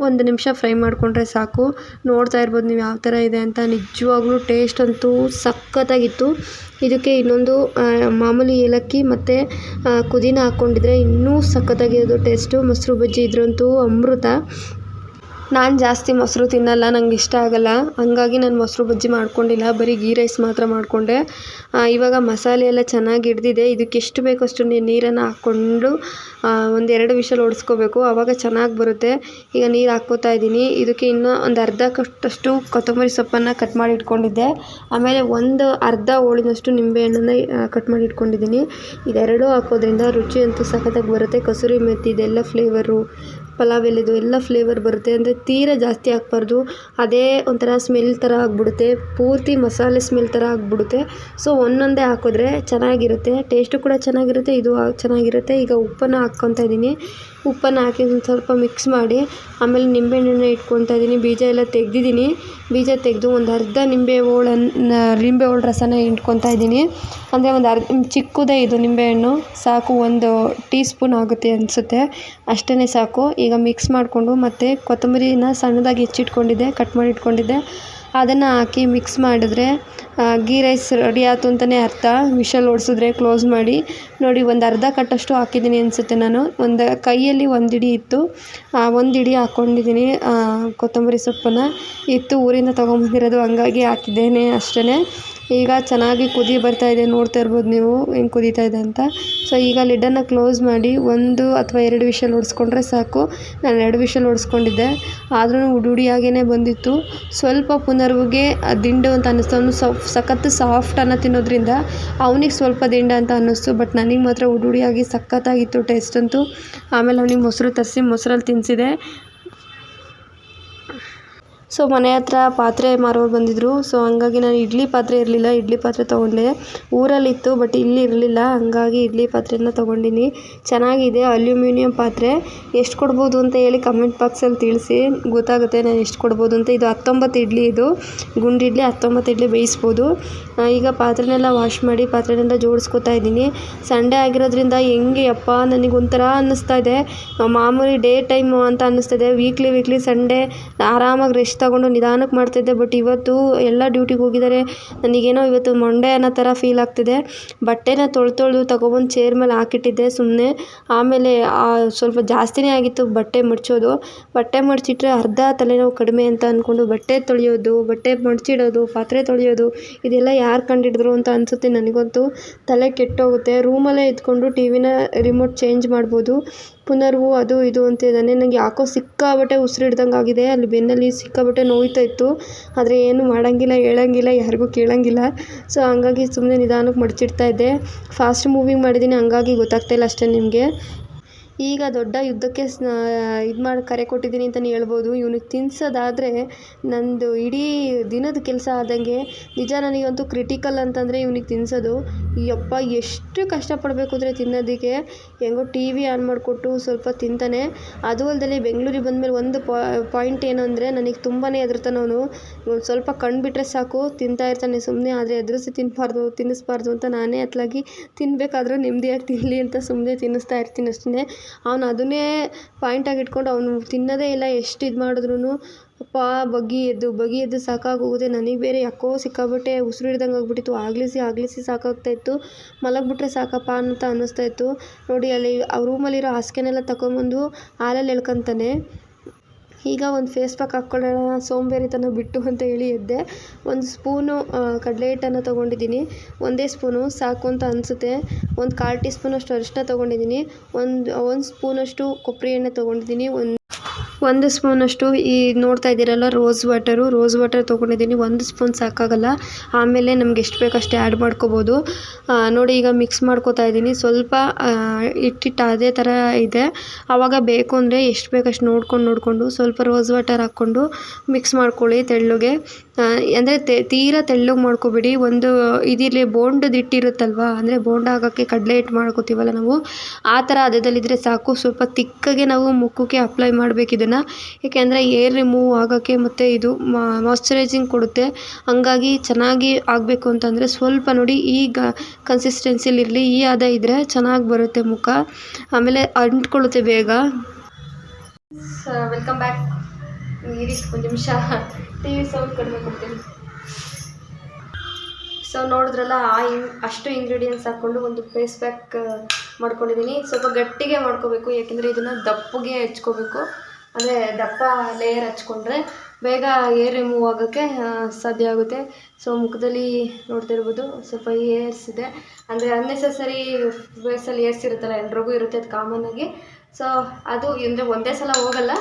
ಒಂದು ನಿಮಿಷ ಫ್ರೈ ಮಾಡಿಕೊಂಡ್ರೆ ಸಾಕು. ನೋಡ್ತಾ ಇರ್ಬೋದು ನೀವು ಯಾವ ಥರ ಇದೆ ಅಂತ, ನಿಜವಾಗ್ಲೂ ಟೇಸ್ಟ್ ಅಂತೂ ಸಖತ್ತಾಗಿತ್ತು ಇದಕ್ಕೆ ಇನ್ನೊಂದು ಮಾಮೂಲಿ ಏಲಕ್ಕಿ ಮತ್ತು ಪುದೀನ ಹಾಕ್ಕೊಂಡಿದ್ರೆ ಇನ್ನೂ ಸಖತ್ತಾಗಿರೋದು. ಟೇಸ್ಟು ಮೊಸರು ಬಜ್ಜಿ ಇದ್ರಂತೂ ಅಮೃತ. ನಾನು ಜಾಸ್ತಿ ಮೊಸರು ತಿನ್ನಲ್ಲ, ನಂಗೆ ಇಷ್ಟ ಆಗಲ್ಲ. ಹಂಗಾಗಿ ನಾನು ಮೊಸರು ಬಜ್ಜಿ ಮಾಡ್ಕೊಂಡಿಲ್ಲ. ಬರೀ ಗೀ ರೈಸ್ ಮಾತ್ರ ಮಾಡಿಕೊಂಡೆ. ಇವಾಗ ಮಸಾಲೆ ಎಲ್ಲ ಚೆನ್ನಾಗಿ ಹಿಡ್ದಿದೆ. ಇದಕ್ಕೆ ಎಷ್ಟು ಬೇಕೋ ಅಷ್ಟು ನೀರನ್ನು ಹಾಕ್ಕೊಂಡು ಒಂದೆರಡು ವಿಷಲ್ ಓಡಿಸ್ಕೋಬೇಕು ಆವಾಗ ಚೆನ್ನಾಗಿ ಬರುತ್ತೆ. ಈಗ ನೀರು ಹಾಕ್ಕೋತಾ ಇದ್ದೀನಿ. ಇದಕ್ಕೆ ಇನ್ನೂ ಒಂದು ಅರ್ಧ ಕಷ್ಟಷ್ಟು ಕೊತ್ತಂಬರಿ ಸೊಪ್ಪನ್ನು ಕಟ್ ಮಾಡಿ ಇಟ್ಕೊಂಡಿದ್ದೆ. ಆಮೇಲೆ ಒಂದು ಅರ್ಧ ಹೋಳಿನಷ್ಟು ನಿಂಬೆಹಣ್ಣನ್ನು ಕಟ್ ಮಾಡಿ ಇಟ್ಕೊಂಡಿದ್ದೀನಿ. ಇದೆರಡೂ ಹಾಕೋದ್ರಿಂದ ರುಚಿ ಅಂತೂ ಸಖತ್ತಾಗಿ ಬರುತ್ತೆ. ಕಸೂರಿ ಮೆತ್ತಿ ಇದೆಲ್ಲ ಫ್ಲೇವರು ಪಲಾವ್ ಎಲೆದು ಎಲ್ಲ ಫ್ಲೇವರ್ ಬರುತ್ತೆ. ಅಂದರೆ ತೀರ ಜಾಸ್ತಿ ಹಾಕ್ಬಾರ್ದು. ಅದೇ ಒಂಥರ ಸ್ಮೆಲ್ ಥರ ಆಗಿಬಿಡುತ್ತೆ. ಪೂರ್ತಿ ಮಸಾಲೆ ಸ್ಮೆಲ್ ಥರ ಆಗಿಬಿಡುತ್ತೆ. ಸೊ ಒಂದೊಂದೇ ಹಾಕಿದ್ರೆ ಚೆನ್ನಾಗಿರುತ್ತೆ. ಟೇಸ್ಟು ಕೂಡ ಚೆನ್ನಾಗಿರುತ್ತೆ, ಇದು ಚೆನ್ನಾಗಿರುತ್ತೆ. ಈಗ ಉಪ್ಪನ್ನು ಹಾಕ್ಕೊತಾ ಇದ್ದೀನಿ ಉಪ್ಪನ್ನು ಹಾಕಿ ಒಂದು ಸ್ವಲ್ಪ ಮಿಕ್ಸ್ ಮಾಡಿ, ಆಮೇಲೆ ನಿಂಬೆಹಣ್ಣನ್ನು ಇಟ್ಕೊತಾ ಇದ್ದೀನಿ ಬೀಜ ಎಲ್ಲ ತೆಗ್ದಿದ್ದೀನಿ. ಬೀಜ ತೆಗೆದು ಒಂದು ಅರ್ಧ ನಿಂಬೆ ಹೋಳನ್ನ ನಿಂಬೆ ಹೋಳು ರಸನ ಇಟ್ಕೊತಾ ಇದ್ದೀನಿ ಅಂದರೆ ಒಂದು ಅರ್ಧ ಚಿಕ್ಕದೇ ಇದು ನಿಂಬೆಹಣ್ಣು. ಸಾಕು ಒಂದು ಟೀ ಸ್ಪೂನ್ ಆಗುತ್ತೆ ಅನಿಸುತ್ತೆ. ಅಷ್ಟೇ ಸಾಕು. ಈಗ ಮಿಕ್ಸ್ ಮಾಡಿಕೊಂಡು ಮತ್ತು ಕೊತ್ತಂಬರಿನ ಸಣ್ಣದಾಗಿ ಹೆಚ್ಚಿಟ್ಕೊಂಡಿದ್ದೆ, ಕಟ್ ಮಾಡಿ ಇಟ್ಕೊಂಡಿದ್ದೆ. ಅದನ್ನು ಹಾಕಿ ಮಿಕ್ಸ್ ಮಾಡಿದ್ರೆ ಗೀ ರೈಸ್ ರೆಡಿ ಆಯ್ತು ಅಂತಲೇ ಅರ್ಥ. ವಿಷಲ್ ಓಡಿಸಿದ್ರೆ ಕ್ಲೋಸ್ ಮಾಡಿ. ನೋಡಿ ಒಂದು ಅರ್ಧ ಕಟ್ಟಷ್ಟು ಹಾಕಿದ್ದೀನಿ ಅನಿಸುತ್ತೆ ನಾನು. ಒಂದು ಕೈಯಲ್ಲಿ ಒಂದು ಹಿಡಿ ಇತ್ತು. ಆ, ಒಂದು ಹಿಡಿ ಹಾಕ್ಕೊಂಡಿದ್ದೀನಿ ಕೊತ್ತಂಬರಿ ಸೊಪ್ಪನ್ನು. ಇತ್ತು ಊರಿಂದ ತೊಗೊಂಬಂದಿರೋದು ಹಂಗಾಗಿ ಹಾಕಿದ್ದೇನೆ ಅಷ್ಟೇ ಈಗ ಚೆನ್ನಾಗಿ ಕುದಿ ಬರ್ತಾ ಇದೆ ನೋಡ್ತಾ ಇರ್ಬೋದು ನೀವು ಹೆಂಗೆ ಕುದೀತಾ ಇದೆ ಅಂತ. ಸೊ ಈಗ ಲಿಡ್ಡನ್ನು ಕ್ಲೋಸ್ ಮಾಡಿ ಒಂದು ಅಥವಾ ಎರಡು ವಿಷಲ್ ಹೊಡ್ಸ್ಕೊಂಡ್ರೆ ಸಾಕು. ನಾನು ಎರಡು ವಿಷಲ್ ಹೊಡ್ಸ್ಕೊಂಡಿದ್ದೆ ಆದ್ರೂ ಉಡುಡಿಯಾಗೇ ಬಂದಿತ್ತು. ಸ್ವಲ್ಪ ಪುನರ್ವಿಗೆ ದಿಂಡು ಅಂತ ಅನ್ನಿಸ್ತು. ಅವನು ಸಫ್ ಸಖತ್ತು ಸಾಫ್ಟ್ ಅನ್ನ ತಿನ್ನೋದ್ರಿಂದ ಅವನಿಗೆ ಸ್ವಲ್ಪ ದಿಂಡ ಅಂತ ಅನ್ನಿಸ್ತು ಬಟ್ ನನಗೆ ಮಾತ್ರ ಉಡುಡಿಯಾಗಿ ಸಖತ್ತಾಗಿತ್ತು ಟೇಸ್ಟ್ ಅಂತೂ. ಆಮೇಲೆ ಅವ್ನಿಗೆ ಮೊಸರು ತರಿಸಿ ಮೊಸರಲ್ಲಿ ತಿನ್ನಿಸಿದೆ ಸೊ ಮನೆ ಹತ್ರ ಪಾತ್ರೆ ಮಾರೋರು ಬಂದಿದ್ದರು ಸೊ ಹಂಗಾಗಿ ನಾನು ಇಡ್ಲಿ ಪಾತ್ರೆ ಇರಲಿಲ್ಲ. ಇಡ್ಲಿ ಪಾತ್ರೆ ತೊಗೊಂಡೆ. ಊರಲ್ಲಿತ್ತು, ಬಟ್ ಇಲ್ಲಿ ಇರಲಿಲ್ಲ. ಹಂಗಾಗಿ ಇಡ್ಲಿ ಪಾತ್ರೆನ ತೊಗೊಂಡಿನಿ. ಚೆನ್ನಾಗಿದೆ. ಅಲ್ಯೂಮಿನಿಯಂ ಪಾತ್ರೆ. ಎಷ್ಟು ಕೊಡ್ಬೋದು ಅಂತ ಹೇಳಿ ಕಮೆಂಟ್ ಬಾಕ್ಸಲ್ಲಿ ತಿಳಿಸಿ. ಗೊತ್ತಾಗುತ್ತೆ ನಾನು ಎಷ್ಟು ಕೊಡ್ಬೋದು ಅಂತ. ಇದು ಹತ್ತೊಂಬತ್ತು ಇಡ್ಲಿ ಇದು. ಗುಂಡಿಡ್ಲಿ ಹತ್ತೊಂಬತ್ತು ಇಡ್ಲಿ ಬೇಯಿಸ್ಬೋದು. ಈಗ ಪಾತ್ರೆನೆಲ್ಲ ವಾಶ್ ಮಾಡಿ ಪಾತ್ರೆನೆಲ್ಲ ಜೋಡಿಸ್ಕೊತಾ ಇದ್ದೀನಿ. ಸಂಡೇ ಆಗಿರೋದ್ರಿಂದ ಹೆಂಗೆ ಅಪ್ಪ ನನಗೆ ಒಂಥರ ಅನ್ನಿಸ್ತಾ ಇದೆ. ಮಾಮೂಲಿ ಡೇ ಟೈಮು ಅಂತ ಅನ್ನಿಸ್ತಿದೆ ವೀಕ್ಲಿ ವೀಕ್ಲಿ ಸಂಡೇ ಆರಾಮಾಗಿ ರೆಸ್ಟ್ ತಗೊಂಡು ನಿಧಾನಕ್ಕೆ ಮಾಡ್ತಿದ್ದೆ ಬಟ್ ಇವತ್ತು ಎಲ್ಲ ಡ್ಯೂಟಿಗೆ ಹೋಗಿದ್ದಾರೆ ನನಗೇನೋ ಇವತ್ತು ಮೊಂಡೆ ಅನ್ನೋ ಥರ ಫೀಲ್ ಆಗ್ತಿದೆ. ಬಟ್ಟೆನ ತೊಳ್ದು ತೊಳೆದು ತಗೊಬಂದು ಚೇರ್ ಮೇಲೆ ಹಾಕಿಟ್ಟಿದ್ದೆ ಸುಮ್ಮನೆ ಆಮೇಲೆ ಸ್ವಲ್ಪ ಜಾಸ್ತಿನೇ ಆಗಿತ್ತು ಬಟ್ಟೆ ಮಡ್ಚೋದು. ಬಟ್ಟೆ ಮಡ್ಚಿಟ್ರೆ ಅರ್ಧ ತಲೆನೋವು ಕಡಿಮೆ ಅಂತ ಅಂದ್ಕೊಂಡು ಬಟ್ಟೆ ತೊಳೆಯೋದು, ಬಟ್ಟೆ ಮಡ್ಚಿಡೋದು, ಪಾತ್ರೆ ತೊಳೆಯೋದು, ಇದೆಲ್ಲ ಯಾರು ಕಂಡಿಡಿದ್ರು ಅಂತ ಅನಿಸುತ್ತೆ ನನಗಂತೂ. ತಲೆ ಕೆಟ್ಟೋಗುತ್ತೆ. ರೂಮಲ್ಲೇ ಇದ್ಕೊಂಡು ಟಿ ವಿನ ರಿಮೋಟ್ ಚೇಂಜ್ ಮಾಡ್ಬೋದು. ಪುನರ್ವು ಅದು ಇದು ಅಂತ ಇದ್ದಾನೆ. ನನಗೆ ಯಾಕೋ ಸಿಕ್ಕಾಪಟ್ಟೆ ಉಸಿರು ಹಿಡ್ದಂಗೆ ಆಗಿದೆ. ಅಲ್ಲಿ ಬೆನ್ನಲ್ಲಿ ಸಿಕ್ಕಾಪಟ್ಟೆ ನೋಯ್ತಾ ಇತ್ತು. ಆದರೆ ಏನು ಮಾಡೋಂಗಿಲ್ಲ, ಹೇಳಂಗಿಲ್ಲ, ಯಾರಿಗೂ ಕೇಳೋಂಗಿಲ್ಲ. ಸೊ ಹಂಗಾಗಿ ಸುಮ್ಮನೆ ನಿಧಾನಕ್ಕೆ ಮಡಚಿಡ್ತಾ ಇದ್ದೆ. ಫಾಸ್ಟ್ ಮೂವಿಂಗ್ ಮಾಡಿದ್ದೀನಿ ಹಂಗಾಗಿ ಗೊತ್ತಾಗ್ತಾ ಇಲ್ಲ ಅಷ್ಟೇ ನಿಮಗೆ. ಈಗ ದೊಡ್ಡ ಯುದ್ಧಕ್ಕೆ ಇದು ಮಾಡಿ, ಕರೆ ಕೊಟ್ಟಿದ್ದೀನಿ ಅಂತಲೇ ಹೇಳ್ಬೋದು. ಇವ್ನಿಗೆ ತಿನ್ಸೋದಾದರೆ ನಂದು ಇಡೀ ದಿನದ ಕೆಲಸ ಆದಂಗೆ ನಿಜ ನನಗಂತೂ ಕ್ರಿಟಿಕಲ್ ಅಂತಂದರೆ ಇವ್ನಿಗೆ ತಿನ್ನಿಸೋದು ಯಪ್ಪ, ಎಷ್ಟು ಕಷ್ಟಪಡಬೇಕು ಅಂದರೆ ತಿನ್ನೋದಕ್ಕೆ. ಹೆಂಗೋ ಟಿ ವಿ ಆನ್ ಮಾಡಿಕೊಟ್ಟು ಸ್ವಲ್ಪ ತಿಂತಾನೆ. ಅದು ಅಲ್ಲದೆ ಬೆಂಗಳೂರಿಗೆ ಬಂದಮೇಲೆ ಒಂದು ಪಾಯಿಂಟ್ ಏನು ಅಂದರೆ ನನಗೆ ತುಂಬಾ ಹೆದರ್ತಾನೆ ಅವನು. ಸ್ವಲ್ಪ ಕಣ್ಣು ಬಿಟ್ಟರೆ ಸಾಕು, ತಿಂತಾ ಇರ್ತಾನೆ ಸುಮ್ಮನೆ ಆದರೆ ಎದುರಿಸಿ ತಿನ್ನಬಾರ್ದು ತಿನ್ನಿಸ್ಬಾರ್ದು ಅಂತ ನಾನೇ ಅತ್ಲಾಗಿ ತಿನ್ನಬೇಕಾದ್ರೂ ನೆಮ್ಮದಿಯಾಗಿ ತಿನ್ನಲಿ ಅಂತ ಸುಮ್ಮನೆ ತಿನ್ನಿಸ್ತಾ ಇರ್ತೀನಿ ಅಷ್ಟೇ. ಅವನು ಅದನ್ನೇ ಪಾಯಿಂಟಾಗಿ ಇಟ್ಕೊಂಡು ಅವನು ತಿನ್ನೋದೇ ಇಲ್ಲ, ಎಷ್ಟು ಇದು ಮಾಡಿದ್ರು ಅಪ್ಪ, ಬಗ್ಗಿ ಎದ್ದು ಬಗ್ಗಿ ಎದ್ದು ಸಾಕಾಗೋಗುತ್ತೆ. ನನಗೆ ಬೇರೆ ಯಾಕೋ ಸಿಕ್ಕಾಪಟ್ಟೆ ಉಸಿರು ಹಿಡ್ದಂಗೆ ಆಗಿಬಿಟ್ಟಿತ್ತು. ಆಗಲಿಸಿ ಆಗಲಿಸಿ ಸಾಕಾಗ್ತಾಯಿತ್ತು ಮಲಗಿಬಿಟ್ರೆ ಸಾಕಪ್ಪ ಅಂತ ಅನ್ನಿಸ್ತಾಯಿತ್ತು ನೋಡಿ ಅಲ್ಲಿ ಆ ರೂಮಲ್ಲಿರೋ ಹಾಸಿಗೆನೆಲ್ಲ ತಗೊಂಬಂದು ಹಾಲಲ್ಲಿ ಎಳ್ಕೊಂತಾನೆ. ಈಗ ಒಂದು ಫೇಸ್ ಪ್ಯಾಕ್ ಹಾಕ್ಕೊಳ್ಳೋಣ ಸೋಂಬೇರಿತನ ಬಿಟ್ಟು ಅಂತ ಹೇಳಿ ಎದ್ದೆ. ಒಂದು ಸ್ಪೂನು ಕಡಲೆ ಹಿಟ್ಟನ್ನು ತೊಗೊಂಡಿದ್ದೀನಿ. ಒಂದೇ ಸ್ಪೂನು, ಸಾಕು ಅಂತ ಅನಿಸುತ್ತೆ. ಒಂದು ಕಾಲು ಟೀ ಸ್ಪೂನಷ್ಟು ಅರಿಶಿನ ತೊಗೊಂಡಿದ್ದೀನಿ. ಒಂದು ಒಂದು ಸ್ಪೂನಷ್ಟು ಕೊಬ್ಬರಿ ಎಣ್ಣೆ ತೊಗೊಂಡಿದ್ದೀನಿ. ಒಂದು ಒಂದು ಸ್ಪೂನಷ್ಟು ಈ ನೋಡ್ತಾ ಇದ್ದೀರಲ್ಲ ರೋಸ್ ವಾಟರು ರೋಸ್ ವಾಟರ್ ತೊಗೊಂಡಿದ್ದೀನಿ. ಒಂದು ಸ್ಪೂನ್ ಸಾಕಾಗಲ್ಲ. ಆಮೇಲೆ ನಮ್ಗೆ ಎಷ್ಟು ಬೇಕು ಅಷ್ಟೇ ಆ್ಯಡ್ ಮಾಡ್ಕೋಬೋದು. ನೋಡಿ ಈಗ ಮಿಕ್ಸ್ ಮಾಡ್ಕೋತಾ ಇದ್ದೀನಿ. ಸ್ವಲ್ಪ ಇಟ್ಟಿಟ್ಟು ಅದೇ ಥರ ಇದೆ. ಆವಾಗ ಬೇಕು ಅಂದರೆ ಎಷ್ಟು ಬೇಕು ಅಷ್ಟು ನೋಡ್ಕೊಂಡು, ನೋಡಿಕೊಂಡು ಸ್ವಲ್ಪ ರೋಸ್ ವಾಟರ್ ಹಾಕ್ಕೊಂಡು ಮಿಕ್ಸ್ ಮಾಡ್ಕೊಳ್ಳಿ ತೆಳ್ಳಗೆ. ಅಂದರೆ ತೀರಾ ತೆಳ್ಳಗೆ ಮಾಡ್ಕೋಬೇಡಿ. ಒಂದು ಇದಿರಲಿ ಬೋಂಡದ ಹಿಟ್ಟಿರುತ್ತಲ್ವ? ಅಂದರೆ ಬೋಂಡ ಆಗೋಕ್ಕೆ ಕಡಲೆ ಹಿಟ್ಟು ಮಾಡ್ಕೋತೀವಲ್ಲ ನಾವು. ಆ ಥರ ಹದದಲ್ಲಿದ್ದರೆ ಸಾಕು. ಸ್ವಲ್ಪ ತಿಕ್ಕಗೆ ನಾವು ಮುಖಕ್ಕೆ ಅಪ್ಲೈ ಮಾಡಬೇಕು ಇದನ್ನು. ಏಕೆಂದರೆ ಏರ್ ರಿಮೂವ್ ಆಗೋಕ್ಕೆ ಮತ್ತು ಇದು ಮಾಯ್ಶ್ಚರೈಸಿಂಗ್ ಕೊಡುತ್ತೆ. ಹಂಗಾಗಿ ಚೆನ್ನಾಗಿ ಆಗಬೇಕು ಅಂತಂದರೆ ಸ್ವಲ್ಪ ನೋಡಿ ಈ ಈಗ ಕನ್ಸಿಸ್ಟೆನ್ಸಿಲಿರಲಿ ಈ ಹದ ಇದ್ದರೆ ಚೆನ್ನಾಗಿ ಬರುತ್ತೆ ಮುಖ. ಆಮೇಲೆ ಅಂಟ್ಕೊಳ್ಳುತ್ತೆ ಬೇಗ. ವೆಲ್ಕಮ್ ಬ್ಯಾಕ್ ಒಂದು ನಿಮಿಷ ಟಿ ವಿ ಸೌಂಡ್ ಕಡಿಮೆ ಕೊಡ್ತೀನಿ ಸೊ ನೋಡಿದ್ರಲ್ಲ, ಆ ಇನ್, ಅಷ್ಟು ಇಂಗ್ರೀಡಿಯೆಂಟ್ಸ್ ಹಾಕ್ಕೊಂಡು ಒಂದು ಫೇಸ್ ಪ್ಯಾಕ್ ಮಾಡ್ಕೊಂಡಿದ್ದೀನಿ ಸ್ವಲ್ಪ ಗಟ್ಟಿಗೆ ಮಾಡ್ಕೋಬೇಕು, ಯಾಕೆಂದರೆ ಇದನ್ನು ದಪ್ಪಗೆ ಹಚ್ಕೋಬೇಕು. ಅಂದರೆ ದಪ್ಪ ಲೇಯರ್ ಹಚ್ಕೊಂಡ್ರೆ ಬೇಗ ಏರ್ ರಿಮೂವ್ ಆಗೋಕ್ಕೆ ಸಾಧ್ಯ ಆಗುತ್ತೆ. ಸೊ ಮುಖದಲ್ಲಿ ನೋಡ್ತಾ ಇರ್ಬೋದು ಸ್ವಲ್ಪ ಏರ್ಸ್ ಇದೆ. ಅಂದರೆ ಅನ್ನೆಸೆಸರಿ ಫೇಸಲ್ಲಿ ಏರ್ಸ್ ಇರುತ್ತಲ್ಲ, ಎಲ್ರಿಗೂ ಇರುತ್ತೆ, ಅದು ಕಾಮನ್ನಾಗಿ ಸೊ ಅದು ಅಂದರೆ ಒಂದೇ ಸಲ ಹೋಗಲ್ಲ.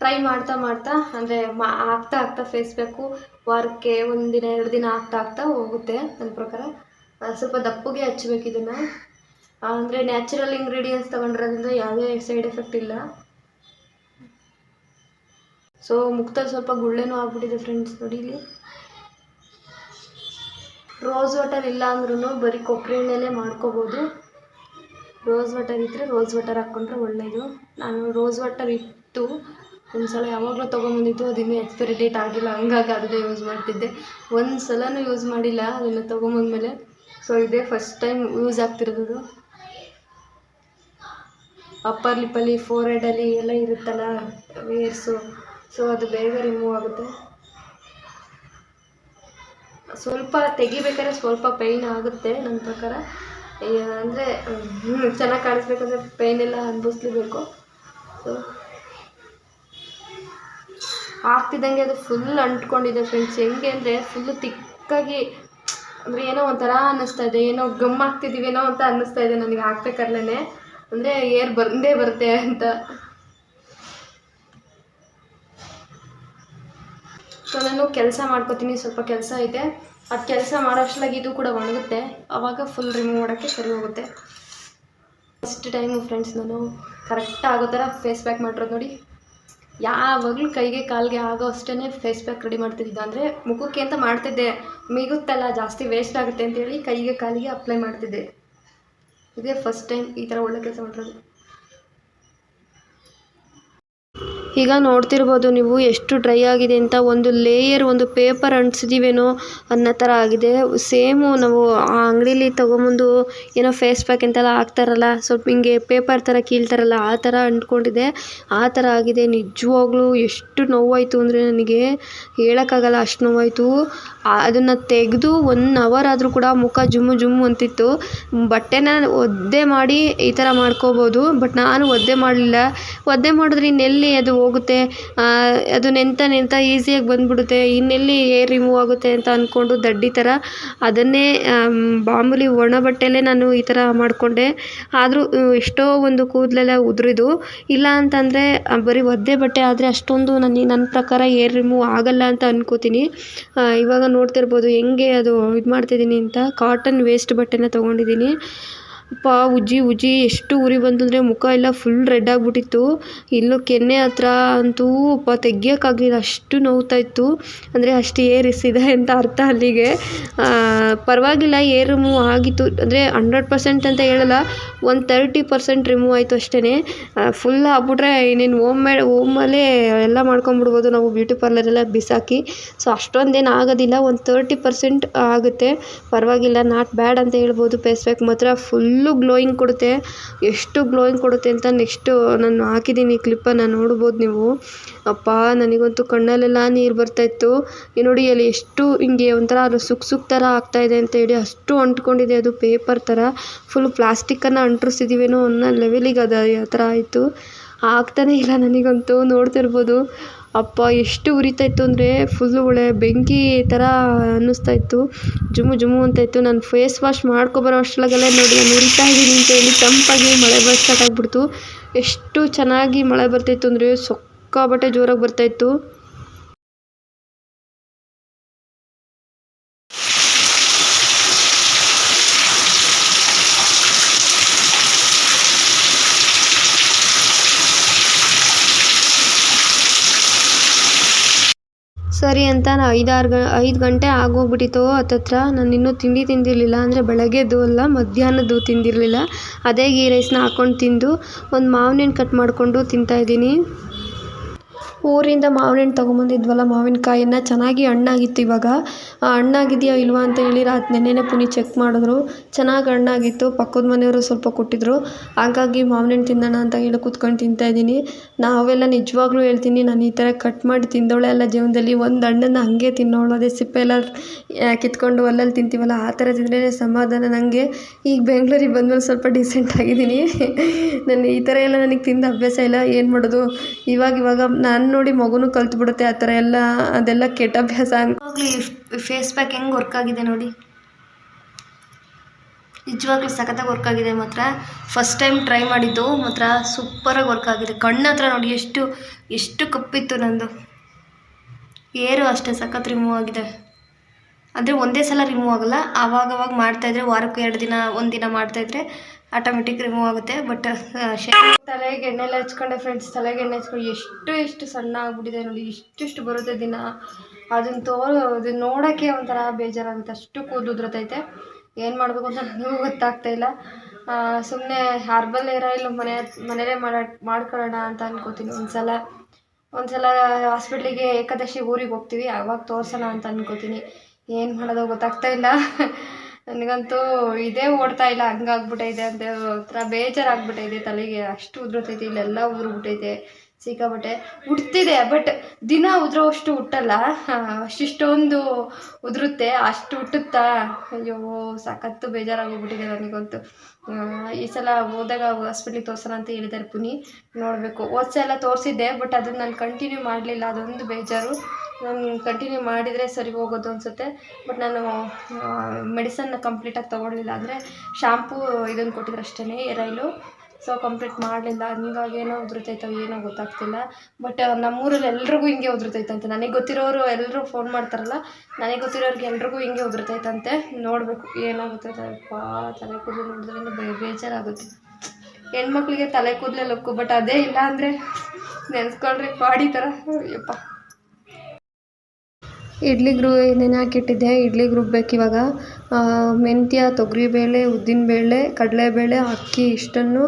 ಟ್ರೈ ಮಾಡ್ತಾ ಮಾಡ್ತಾ, ಅಂದರೆ ಮಾ, ಆಗ್ತಾ ಆಗ್ತಾ ಫೇಸ್ ವಾರಕ್ಕೆ ಒಂದು ದಿನ, ಎರಡು ದಿನ ಆಗ್ತಾ ಆಗ್ತಾ ಹೋಗುತ್ತೆ ನನ್ನ ಪ್ರಕಾರ. ಸ್ವಲ್ಪ ದಪ್ಪಗೆ ಹಚ್ಚಬೇಕು ಇದನ್ನು. ಅಂದರೆ ನ್ಯಾಚುರಲ್ ಇಂಗ್ರೀಡಿಯೆಂಟ್ಸ್ ತೊಗೊಂಡಿರೋದ್ರಿಂದ ಯಾವುದೇ ಸೈಡ್ ಎಫೆಕ್ಟ್ ಇಲ್ಲ. ಸೊ ಮುಕ್ತ ಸ್ವಲ್ಪ ಗುಳ್ಳೆನೂ ಆಗ್ಬಿಟ್ಟಿದೆ ಫ್ರೆಂಡ್ಸ್ ನೋಡಿ ಇಲ್ಲಿ. ರೋಸ್ ವಾಟರ್ ಇಲ್ಲ ಅಂದ್ರೂ ಬರೀ ಕೊಬ್ಬರಿ ಎಣ್ಣೆಲೇ ಮಾಡ್ಕೋಬೋದು. ರೋಸ್ ವಾಟರ್ ಇದ್ದರೆ ರೋಸ್ ವಾಟರ್ ಹಾಕ್ಕೊಂಡ್ರೆ ಒಳ್ಳೆಯದು ನಾನು ರೋಸ್ ವಾಟರ್ ಇತ್ತು ಒಂದು ಸಲ ಯಾವಾಗಲೂ ತೊಗೊಂಬಂದಿತ್ತು ಅದು ಇನ್ನೂ ಎಕ್ಸ್ಪೈರಿ ಡೇಟ್ ಆಗಿಲ್ಲ, ಹಂಗಾಗಿ ಅದನ್ನೇ ಯೂಸ್ ಮಾಡ್ತಿದ್ದೆ. ಒಂದು ಸಲನೂ ಯೂಸ್ ಮಾಡಿಲ್ಲ, ಅದನ್ನು ತೊಗೊಂಬಂದ್ಮೇಲೆ. ಸೊ ಇದೇ ಫಸ್ಟ್ ಟೈಮ್ ಯೂಸ್ ಆಗ್ತಿರೋದು. ಅಪ್ಪರ್ ಲಿಪ್ಪಲ್ಲಿ ಫೋರ್ ಹೆಡಲ್ಲಿ ಎಲ್ಲ ಇರುತ್ತಲ್ಲ ವೇರ್ಸು ಸೊ ಅದು ಬೇಗ ರಿಮೂವ್ ಆಗುತ್ತೆ. ಸ್ವಲ್ಪ ತೆಗಿಬೇಕಾದ್ರೆ ಸ್ವಲ್ಪ ಪೈನ್ ಆಗುತ್ತೆ, ನನ್ನ ಪ್ರಕಾರ. ಅಂದರೆ ಚೆನ್ನಾಗಿ ಕಾಣಿಸ್ಬೇಕಂದ್ರೆ ಪೈನ್ ಎಲ್ಲ ಅನುಭವಿಸ್ಲೇಬೇಕು. ಸೊ ಆಗ್ತಿದ್ದಂಗೆ ಅದು ಫುಲ್ ಅಂಟ್ಕೊಂಡಿದೆ ಫ್ರೆಂಡ್ಸ್ ಹೆಂಗೆ ಅಂದರೆ ಫುಲ್ಲು ತಿಕ್ಕಾಗಿ, ಅಂದರೆ ಏನೋ ಒಂಥರ ಅನ್ನಿಸ್ತಾ ಇದೆ, ಏನೋ ಗಮ್ ಆಗ್ತಿದ್ದೀವೇನೋ ಅಂತ ಅನ್ನಿಸ್ತಾ ಇದೆ ನನಗೆ. ಹಾಕ್ಬೇಕಾರ್ಲೇ ಅಂದರೆ ಏರ್ ಬಂದೇ ಬರುತ್ತೆ ಅಂತ. ಸೊ ನಾನು ಕೆಲಸ ಮಾಡ್ಕೋತೀನಿ, ಸ್ವಲ್ಪ ಕೆಲಸ ಇದೆ. ಅದು ಕೆಲಸ ಮಾಡೋಷ್ಟಾಗಿ ಇದು ಕೂಡ ಒಣಗುತ್ತೆ. ಆವಾಗ ಫುಲ್ ರಿಮೂವ್ ಮಾಡೋಕ್ಕೆ ಸರಿ ಹೋಗುತ್ತೆ ಫಸ್ಟ್ ಟೈಮು ಫ್ರೆಂಡ್ಸ್ ನಾನು ಕರೆಕ್ಟ್ ಆಗೋ ಥರ ಫೇಸ್ ಪ್ಯಾಕ್ ಮಾಡಿರೋದು ನೋಡಿ. ಯಾವಾಗಲೂ ಕೈಗೆ ಕಾಲಿಗೆ ಆಗೋ ಅಷ್ಟೇ ಫೇಸ್ ಪ್ಯಾಕ್ ರೆಡಿ ಮಾಡ್ತಿದ್ದೆ ಅಂದರೆ ಮುಖಕ್ಕೆ ಅಂತ ಮಾಡ್ತಿದ್ದೆ. ಮಿಗುತ್ತಲ್ಲ, ಜಾಸ್ತಿ ವೇಸ್ಟ್ ಆಗುತ್ತೆ ಅಂತೇಳಿ ಕೈಗೆ ಕಾಲಿಗೆ ಅಪ್ಲೈ ಮಾಡ್ತಿದ್ದೆ. ಇದೇ ಫಸ್ಟ್ ಟೈಮ್ ಈ ಥರ ಒಳ್ಳೆ ಕೆಲಸ ಮಾಡಿರೋದು. ಈಗ ನೋಡ್ತಿರ್ಬೋದು ನೀವು ಎಷ್ಟು ಡ್ರೈ ಆಗಿದೆ ಅಂತ ಒಂದು ಲೇಯರ್ ಒಂದು ಪೇಪರ್ ಅಂಟಿಸಿದೀವೇನೋ ಅನ್ನೋ ಥರ ಆಗಿದೆ. ಸೇಮು ನಾವು ಆ ಅಂಗಡೀಲಿ ತೊಗೊಂಬಂದು ಏನೋ ಫೇಸ್ ಪ್ಯಾಕ್ ಅಂತೆಲ್ಲ ಹಾಕ್ತಾರಲ್ಲ, ಸ್ವಲ್ಪ ಹಿಂಗೆ ಪೇಪರ್ ಥರ ಕೀಳ್ತಾರಲ್ಲ, ಆ ಥರ ಅಂಟ್ಕೊಂಡಿದೆ. ಆ ಥರ ಆಗಿದೆ. ನಿಜವಾಗ್ಲೂ ಎಷ್ಟು ನೋವಾಯಿತು ಅಂದರೆ ನನಗೆ ಹೇಳೋಕ್ಕಾಗಲ್ಲ ಅಷ್ಟು ನೋವಾಯಿತು. ಅದನ್ನು ತೆಗೆದು ಒನ್ ಅವರ್ ಆದರೂ ಕೂಡ ಮುಖ ಜುಮ್ಮು ಜುಮ್ಮು ಅಂತಿತ್ತು. ಬಟ್ಟೆನ ಒದ್ದೆ ಮಾಡಿ ಈ ಥರ ಮಾಡ್ಕೋಬೋದು ಬಟ್ ನಾನು ಒದ್ದೆ ಮಾಡಲಿಲ್ಲ. ಒದ್ದೆ ಮಾಡಿದ್ರೆ ಇನ್ನೆಲ್ಲಿ ಅದು ಹೋಗುತ್ತೆ? ಅದು ನೆಂತ ನೆಂತ ಈಸಿಯಾಗಿ ಬಂದುಬಿಡುತ್ತೆ. ಇನ್ನೆಲ್ಲಿ ಏರ್ ರಿಮೂವ್ ಆಗುತ್ತೆ ಅಂತ ಅಂದ್ಕೊಂಡು ದಡ್ಡಿ ಥರ ಅದನ್ನೇ ಮಾಮೂಲಿ ಒಣ ಬಟ್ಟೆಯಲ್ಲೇ ನಾನು ಈ ಥರ ಮಾಡಿಕೊಂಡೆ. ಆದರೂ ಎಷ್ಟೋ ಒಂದು ಕೂದಲೆಲ್ಲ ಉದುರಿದು. ಇಲ್ಲ ಅಂತಂದರೆ ಬರೀ ಒದ್ದೆ ಬಟ್ಟೆ ಆದರೆ ಅಷ್ಟೊಂದು ನನಗೆ ನನ್ನ ಪ್ರಕಾರ ಏರ್ ರಿಮೂವ್ ಆಗಲ್ಲ ಅಂತ ಅನ್ಕೋತೀನಿ. ಇವಾಗ ನೋಡ್ತಿರ್ಬೋದು ಹೆಂಗೆ ಅದು ಇದು ಮಾಡ್ತಿದ್ದೀನಿ ಅಂತ ಕಾಟನ್ ವೇಸ್ಟ್ ಬಟ್ಟೆನ ತೊಗೊಂಡಿದ್ದೀನಿ. ಅಪ್ಪ, ಉಜ್ಜಿ ಉಜ್ಜಿ, ಎಷ್ಟು ಉರಿ ಬಂತು ಅಂದರೆ ಮುಖ ಎಲ್ಲ ಫುಲ್ ರೆಡ್ ಆಗಿಬಿಟ್ಟಿತ್ತು. ಇಲ್ಲೂ ಕೆನ್ನೆ ಹತ್ರ ಅಂತೂ ಅಪ್ಪ ತೆಗಿಯೋಕ್ಕಾಗಲಿಲ್ಲ ಅಷ್ಟು ನೋವ್ತಾ ಇತ್ತು. ಅಂದರೆ ಅಷ್ಟು ಏರ್ ಇದೆ ಅಂತ ಅರ್ಥ ಅಲ್ಲಿಗೆ. ಪರವಾಗಿಲ್ಲ, ಏರ್ ರಿಮೂವ್ ಆಗಿತ್ತು. ಅಂದರೆ ಹಂಡ್ರೆಡ್ ಪರ್ಸೆಂಟ್ ಅಂತ ಹೇಳಲ್ಲ, ಒಂದು ತರ್ಟಿ ಪರ್ಸೆಂಟ್ ರಿಮೂವ್ ಆಯಿತು ಅಷ್ಟೇ ಫುಲ್ ಆಗ್ಬಿಟ್ರೆ ಇನ್ನೇನು ಓಮ್ ಮೇಡ್ ಓಮಲ್ಲೇ ಎಲ್ಲ ಮಾಡ್ಕೊಂಬಿಡ್ಬೋದು ನಾವು ಬ್ಯೂಟಿ ಪಾರ್ಲರೆಲ್ಲ ಬಿಸಾಕಿ. ಸೊ ಅಷ್ಟೊಂದೇನು ಆಗೋದಿಲ್ಲ. ಒಂದು ತರ್ಟಿ ಪರ್ಸೆಂಟ್ ಆಗುತ್ತೆ. ಪರವಾಗಿಲ್ಲ ನಾಟ್ ಬ್ಯಾಡ್ ಅಂತ ಹೇಳ್ಬೋದು. ಫೇಸ್ ಮಾತ್ರ ಮಾತ್ರ ಫುಲ್ಲು ಗ್ಲೋಯಿಂಗ್ ಕೊಡುತ್ತೆ. ಎಷ್ಟು ಗ್ಲೋಯಿಂಗ್ ಕೊಡುತ್ತೆ ಅಂತ ನೆಕ್ಸ್ಟು ನಾನು ಹಾಕಿದ್ದೀನಿ ಕ್ಲಿಪ್ಪನ್ನು ನೋಡ್ಬೋದು ನೀವು. ಅಪ್ಪ, ನನಗಂತೂ ಕಣ್ಣಲ್ಲೆಲ್ಲ ನೀರು ಬರ್ತಾಯಿತ್ತು ಈ ನೋಡಿ ಅಲ್ಲಿ ಎಷ್ಟು ಹಿಂಗೆ ಒಂಥರ ಅದು ಸುಕ್ ಸುಕ್ ಥರ ಆಗ್ತಾಯಿದೆ ಅಂತ ಹೇಳಿ ಅಷ್ಟು ಅಂಟ್ಕೊಂಡಿದೆ ಅದು ಪೇಪರ್ ಥರ. ಫುಲ್ ಪ್ಲಾಸ್ಟಿಕ್ಕನ್ನು ಅಂಟಿಸಿದ್ದೀವೇನೋ ಅನ್ನೋ ಲೆವೆಲಿಗೆ ಅದು ಆ ಥರ ಆಯಿತು. ಆಗ್ತಾನೇ ಇಲ್ಲ ನನಗಂತೂ ನೋಡ್ತಿರ್ಬೋದು. ಅಪ್ಪ, ಎಷ್ಟು ಉರಿತಾ ಇತ್ತು ಅಂದರೆ ಫುಲ್ಲು ಒಳ್ಳೆ ಬೆಂಕಿ ಥರ ಅನ್ನಿಸ್ತಾ ಇತ್ತು ಜುಮು ಜುಮು ಅಂತ ಇತ್ತು ನಾನು ಫೇಸ್ ವಾಶ್ ಮಾಡ್ಕೊಬರೋ ಅಷ್ಟರೊಳಗಲ್ಲೇ ನೋಡಿ, ನಾನು ಉರಿತಾ ಇದ್ದೀನಿ ಅಂತ ಹೇಳಿ ತಂಪಾಗಿ ಮಳೆ ಬರೋ ಸ್ಟಾರ್ಟ್ ಆಗಿಬಿಡ್ತು. ಎಷ್ಟು ಚೆನ್ನಾಗಿ ಮಳೆ ಬರ್ತಾಯಿತ್ತು ಅಂದರೆ ಸಿಕ್ಕಾಪಟ್ಟೆ ಜೋರಾಗಿ ಬರ್ತಾಯಿತ್ತು ಸರಿ ಅಂತ ನಾ ಐದಾರು ಗ, ಐದು ಗಂಟೆ ಆಗೋಗ್ಬಿಟ್ಟಿತ್ತು ಹತ್ತತ್ರ, ನಾನು ಇನ್ನೂ ತಿಂಡಿ ತಿಂದಿರಲಿಲ್ಲ ಅಂದರೆ ಬೆಳಗ್ಗೆದ್ದು ಅಲ್ಲ, ಮಧ್ಯಾಹ್ನದ್ದು ತಿಂದಿರಲಿಲ್ಲ. ಅದೇ ಗೀ ರೈಸ್ನ ಹಾಕ್ಕೊಂಡು ತಿಂದು, ಒಂದು ಮಾವಿನ ಹಣ್ಣು ಕಟ್ ಮಾಡಿಕೊಂಡು ತಿಂತಾಯಿದ್ದೀನಿ ಊರಿಂದ ಮಾವಿನ ಹಣ್ಣು ತೊಗೊಂಬಂದಿದ್ವಲ್ಲ ಮಾವಿನಕಾಯಿನ ಚೆನ್ನಾಗಿ ಹಣ್ಣಾಗಿತ್ತು ಇವಾಗ. ಹಣ್ಣಾಗಿದೆಯಾ ಇಲ್ವಾ ಅಂತ ಹೇಳಿ ರಾತ್ ನೆನ್ನೆನೇ ಪುನೀತ್ ಚೆಕ್ ಮಾಡಿದ್ರು. ಚೆನ್ನಾಗಿ ಹಣ್ಣಾಗಿತ್ತು, ಪಕ್ಕದ ಮನೆಯವರು ಸ್ವಲ್ಪ ಕೊಟ್ಟಿದ್ರು. ಹಾಗಾಗಿ ಮಾವಿನ ಹಣ್ಣು ತಿನ್ನೋಣ ಅಂತ ಹೇಳಿ ಕೂತ್ಕೊಂಡು ತಿಂತಾಯಿದ್ದೀನಿ ನಾವೆಲ್ಲ ನಿಜವಾಗ್ಲೂ ಹೇಳ್ತೀನಿ, ನಾನು ಈ ಥರ ಕಟ್ ಮಾಡಿ ತಿಂದವಳೆ ಅಲ್ಲ ಜೀವನದಲ್ಲಿ. ಒಂದು ಹಣ್ಣನ್ನು ಹಾಗೆ ತಿನ್ನೋಳು, ಅದೇ ಸಿಪ್ಪೆ ಎಲ್ಲ ಕಿತ್ಕೊಂಡು ಒಲ್ಲಲ್ಲಿ ತಿಂತೀವಲ್ಲ, ಆ ಥರ ತಿಂದ್ರೇ ಸಮಾಧಾನ ನನಗೆ ಈಗ ಬೆಂಗ್ಳೂರಿಗೆ ಬಂದಮೇಲೆ ಸ್ವಲ್ಪ ಡಿಸೆಂಟ್ ಆಗಿದ್ದೀನಿ. ನಾನು ಈ ಥರ ಎಲ್ಲ ನನಗೆ ತಿಂದು ಅಭ್ಯಾಸ ಇಲ್ಲ. ಏನು ಮಾಡೋದು? ಇವಾಗ ಇವಾಗ ನಾನು ನೋಡಿ ಮಗುನು ಕಲ್ತು ಬಿಡುತ್ತೆ ಆ ಥರ ಎಲ್ಲ, ಅದೆಲ್ಲ ಕೆಟ್ಟ ಅಭ್ಯಾಸ ಆಗಲಿ ಫೇಸ್ ಪ್ಯಾಕ್ ಹೆಂಗೆ ವರ್ಕ್ ಆಗಿದೆ ನೋಡಿ. ನಿಜವಾಗ್ಲೂ ಸಖತ್ತಾಗಿ ವರ್ಕ್ ಆಗಿದೆ ಮಾತ್ರ. ಫಸ್ಟ್ ಟೈಮ್ ಟ್ರೈ ಮಾಡಿದ್ದು ಮಾತ್ರ ಸೂಪರಾಗಿ ವರ್ಕ್ ಆಗಿದೆ. ಕಣ್ಣು ಹತ್ರ ನೋಡಿ ಎಷ್ಟು ಎಷ್ಟು ಕಪ್ಪಿತ್ತು ನಂದು. ಏರು ಅಷ್ಟೇ, ಸಖತ್ ರಿಮೂವ್ ಆಗಿದೆ. ಅಂದರೆ ಒಂದೇ ಸಲ ರಿಮೂವ್ ಆಗಲ್ಲ. ಆವಾಗವಾಗ ಮಾಡ್ತಾಯಿದ್ರೆ ವಾರಕ್ಕೆ ಎರಡು ದಿನ, ಒಂದು ದಿನ ಮಾಡ್ತಾಯಿದ್ರೆ ಆಟೋಮೆಟಿಕ್ ರಿಮೂವ್ ಆಗುತ್ತೆ ಬಟ್ ತಲೆಗೆ ಎಣ್ಣೆ ಎಲ್ಲ ಹಚ್ಕೊಂಡೆ ಫ್ರೆಂಡ್ಸ್ ತಲೆಗೆ ಎಣ್ಣೆ ಹಚ್ಕೊಂಡು ಎಷ್ಟು ಎಷ್ಟು ಸಣ್ಣ ಆಗ್ಬಿಟ್ಟಿದೆ ನೋಡಿ, ಇಷ್ಟಿಷ್ಟು ಬರುತ್ತೆ ದಿನ. ಅದನ್ನು ತೋ ಅದನ್ನ ನೋಡೋಕ್ಕೆ ಒಂಥರ ಬೇಜಾರಾಗುತ್ತೆ, ಅಷ್ಟು ಕೂದಲು ಉದುರತೈತೆ. ಏನು ಮಾಡಬೇಕು ಅಂತ ನನಗೂ ಗೊತ್ತಾಗ್ತಾ ಇಲ್ಲ. ಸುಮ್ಮನೆ ಹಾರ್ಬಲ್ ಏರ ಇಲ್ಲ, ಮನೆ ಮನೇಲೇ ಮಾಡ, ಮಾಡ್ಕೊಳ್ಳೋಣ ಅಂತ ಅನ್ಕೋತೀನಿ ಒಂದ್ಸಲ. ಒಂದ್ಸಲ ಹಾಸ್ಪಿಟ್ಲಿಗೆ ಏಕಾದಶಿ ಊರಿಗೆ ಹೋಗ್ತೀವಿ ಆವಾಗ ತೋರ್ಸೋಣ ಅಂತ ಅನ್ಕೋತೀನಿ. ಏನು ಮಾಡೋದು ಗೊತ್ತಾಗ್ತಾ ಇಲ್ಲ. ನನಗಂತೂ ಇದೇ ಓಡ್ತಾ ಇಲ್ಲ, ಹಂಗಾಗ್ಬಿಟ್ಟೈತೆ ಅಂತ ಒಂಥರ ಬೇಜಾರಾಗ್ಬಿಟ್ಟೈತೆ ತಲೆಗೆ. ಅಷ್ಟು ಉದುರ್ತೈತೆ, ಇಲ್ಲೆಲ್ಲ ಉದುರ್ಬಿಟ್ಟೈತೆ ಸಿಕ್ಕಾಬಟ್ಟೆ ಉಡ್ತಿದೆ ಬಟ್ ದಿನ ಉದುರೋವಷ್ಟು ಹುಟ್ಟಲ್ಲ. ಅಷ್ಟಿಷ್ಟೊಂದು ಉದುರುತ್ತೆ, ಅಷ್ಟು ಹುಟ್ಟುತ್ತಾ? ಅಯ್ಯೋ, ಸಖತ್ತು ಬೇಜಾರಾಗೋಗ್ಬಿಟ್ಟಿದೆ ನನಗಂತೂ. ಈ ಸಲ ಹೋದಾಗ ಹಾಸ್ಪಿಟ್ಲಿಗೆ ತೋರ್ಸೋಣ ಅಂತ ಹೇಳಿದ್ದಾರೆ ಪುನಿ ನೋಡಬೇಕು ಹೋದ ಸಲ ತೋರಿಸಿದ್ದೆ ಬಟ್ ಅದನ್ನು ನಾನು ಕಂಟಿನ್ಯೂ ಮಾಡಲಿಲ್ಲ, ಅದೊಂದು ಬೇಜಾರು. ನಾನು ಕಂಟಿನ್ಯೂ ಮಾಡಿದರೆ ಸರಿ ಹೋಗೋದು ಅನಿಸುತ್ತೆ. ಬಟ್ ನಾನು ಮೆಡಿಸನ್ನ ಕಂಪ್ಲೀಟಾಗಿ ತೊಗೊಳ್ಳಿಲ್ಲ ಅಂದರೆ ಶಾಂಪೂ ಇದನ್ನು ಕೊಟ್ಟಿದ್ರು ಅಷ್ಟೇ ಎರೈಲು ಸೊ ಕಂಪ್ಲೀಟ್ ಮಾಡಲಿಲ್ಲ. ಹಂಗಾಗಿ ಏನೋ ಉದುರ್ತೈತೋ ಏನೋ ಗೊತ್ತಾಗ್ತಿಲ್ಲ. ಬಟ್ ನಮ್ಮೂರಲ್ಲಿ ಎಲ್ರಿಗೂ ಹಿಂಗೆ ಉದುರ್ತೈತಂತೆ. ನನಗೆ ಗೊತ್ತಿರೋರು ಎಲ್ಲರೂ ಫೋನ್ ಮಾಡ್ತಾರಲ್ಲ, ನನಗೆ ಗೊತ್ತಿರೋರಿಗೆ ಎಲ್ರಿಗೂ ಹಿಂಗೆ ಉದುರ್ತೈತಂತೆ. ನೋಡಬೇಕು ಏನಾಗುತ್ತೈತಪ್ಪ ತಲೆ ಕೂದಲು ನೋಡಿದ್ರೆ ಬೇ, ಬೇಜಾರಾಗುತ್ತೆ. ಹೆಣ್ಮಕ್ಳಿಗೆ ತಲೆ ಕೂದಲೇ ಲುಕ್ಕು ಬಟ್ ಅದೇ ಇಲ್ಲ ಅಂದರೆ ನೆನೆಸ್ಕೊಳ್ರಿ, ಪಾಡಿ ಥರ ಅಯ್ಯಪ್ಪ. ಇಡ್ಲಿಗೆ ರು ನೆನೆ ಹಾಕಿಟ್ಟಿದ್ದೆ? ಇಡ್ಲಿಗೆ ರುಬ್ಬೇಕು ಇವಾಗ. ಮೆಂತ್ಯ, ತೊಗರಿಬೇಳೆ ಕಡಲೆ ಕಡಲೆಬೇಳೆ, ಅಕ್ಕಿ ಇಷ್ಟನ್ನು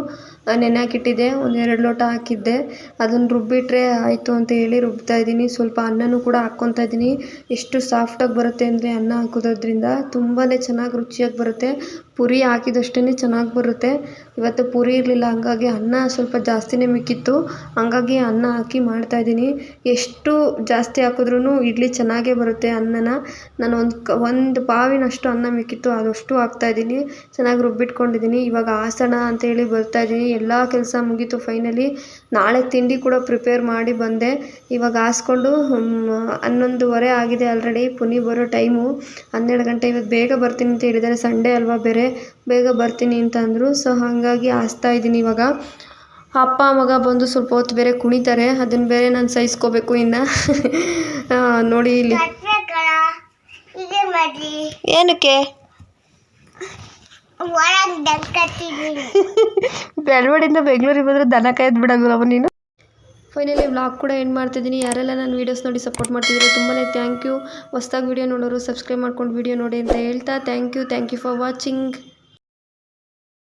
ನೆನೆ ಹಾಕಿಟ್ಟಿದ್ದೆ. ಒಂದೆರಡು ಲೋಟ ಹಾಕಿದ್ದೆ. ಅದನ್ನು ರುಬ್ಬಿಟ್ರೆ ಆಯಿತು ಅಂತ ಹೇಳಿ ರುಬ್ತಾ ಇದ್ದೀನಿ. ಸ್ವಲ್ಪ ಅನ್ನನೂ ಕೂಡ ಹಾಕ್ಕೊತಾ ಇದ್ದೀನಿ. ಎಷ್ಟು ಸಾಫ್ಟಾಗಿ ಬರುತ್ತೆ ಅಂದರೆ ಅನ್ನ ಹಾಕೋದ್ರಿಂದ ತುಂಬಾ ಚೆನ್ನಾಗಿ ರುಚಿಯಾಗಿ ಬರುತ್ತೆ. ಪುರಿ ಹಾಕಿದಷ್ಟೇ ಚೆನ್ನಾಗಿ ಬರುತ್ತೆ. ಇವತ್ತು ಪುರಿ ಇರಲಿಲ್ಲ, ಹಂಗಾಗಿ ಅನ್ನ ಸ್ವಲ್ಪ ಜಾಸ್ತಿನೇ ಮಿಕ್ಕಿತ್ತು. ಹಂಗಾಗಿ ಅನ್ನ ಹಾಕಿ ಮಾಡ್ತಾ ಇದ್ದೀನಿ. ಎಷ್ಟು ಜಾಸ್ತಿ ಹಾಕಿದ್ರೂ ಇಡ್ಲಿ ಚೆನ್ನಾಗೇ ಬರುತ್ತೆ ಅನ್ನನ. ನಾನು ಒಂದು ಕ, ಒಂದು ಬಾವಿನಷ್ಟು ಅನ್ನ ಮಿಕ್ಕಿತ್ತು, ಅದಷ್ಟು ಹಾಕ್ತಾಯಿದ್ದೀನಿ ಚೆನ್ನಾಗಿ ರುಬ್ಬಿಟ್ಕೊಂಡಿದ್ದೀನಿ. ಇವಾಗ ಆಸನ ಅಂತೇಳಿ ಬರ್ತಾಯಿದ್ದೀನಿ ಎಲ್ಲ ಕೆಲಸ ಮುಗೀತು ಫೈನಲಿ. ನಾಳೆ ತಿಂಡಿ ಕೂಡ ಪ್ರಿಪೇರ್ ಮಾಡಿ ಬಂದೆ. ಇವಾಗ ಹಾಸ್ಕೊಂಡು ಹನ್ನೊಂದುವರೆ ಆಗಿದೆ ಆಲ್ರೆಡಿ. ಪುನಿ ಬರೋ ಟೈಮು. ಹನ್ನೆರಡು ಗಂಟೆ ಇವತ್ತು ಬೇಗ ಬರ್ತೀನಿ ಅಂತ ಹೇಳಿದ್ದಾರೆ ಸಂಡೇ ಅಲ್ವಾ ಬೇರೆ. ಬೇಗ ಬರ್ತೀನಿ ಅಂತ ಅಂದರು ಸೊ ಹಾಗಾಗಿ ಹಾಸ್ತಾ ಇದ್ದೀನಿ ಇವಾಗ. ಅಪ್ಪ ಮಗ ಬಂದು ಸ್ವಲ್ಪ ಹೊತ್ತು ಬೇರೆ ಕುಣಿತಾರೆ. ಅದನ್ನು ಬೇರೆ ನಾನು ಸಹಿಸ್ಕೋಬೇಕು ಇನ್ನು. ನೋಡಿ ಇಲ್ಲಿ. ಏನಕ್ಕೆ? ಬೆಳವಡಿಂದ ಬೆಂಗಳೂರಿಗೆ ಬಂದರೆ ದನ ಕಾಯ್ದು ಬಿಡೋದಿಲ್ಲವ ನೀನು? ಫೈನಲಿ ವ್ಲಾಗ್ ಕೂಡ ಎಂಡ್ ಮಾಡ್ತಿದ್ದೀನಿ. ಯಾರೆಲ್ಲ ನನ್ನ ವೀಡಿಯೋಸ್ ನೋಡಿ ಸಪೋರ್ಟ್ ಮಾಡ್ತಿದ್ದೀರಿ ತುಂಬಾ ಥ್ಯಾಂಕ್ ಯು ಹೊಸ್ದಾಗಿ ವೀಡಿಯೋ ನೋಡೋರು ಸಬ್ಸ್ಕ್ರೈಬ್ ಮಾಡ್ಕೊಂಡು ವೀಡಿಯೋ ನೋಡಿ ಅಂತ ಹೇಳ್ತಾ thank you thank you for watching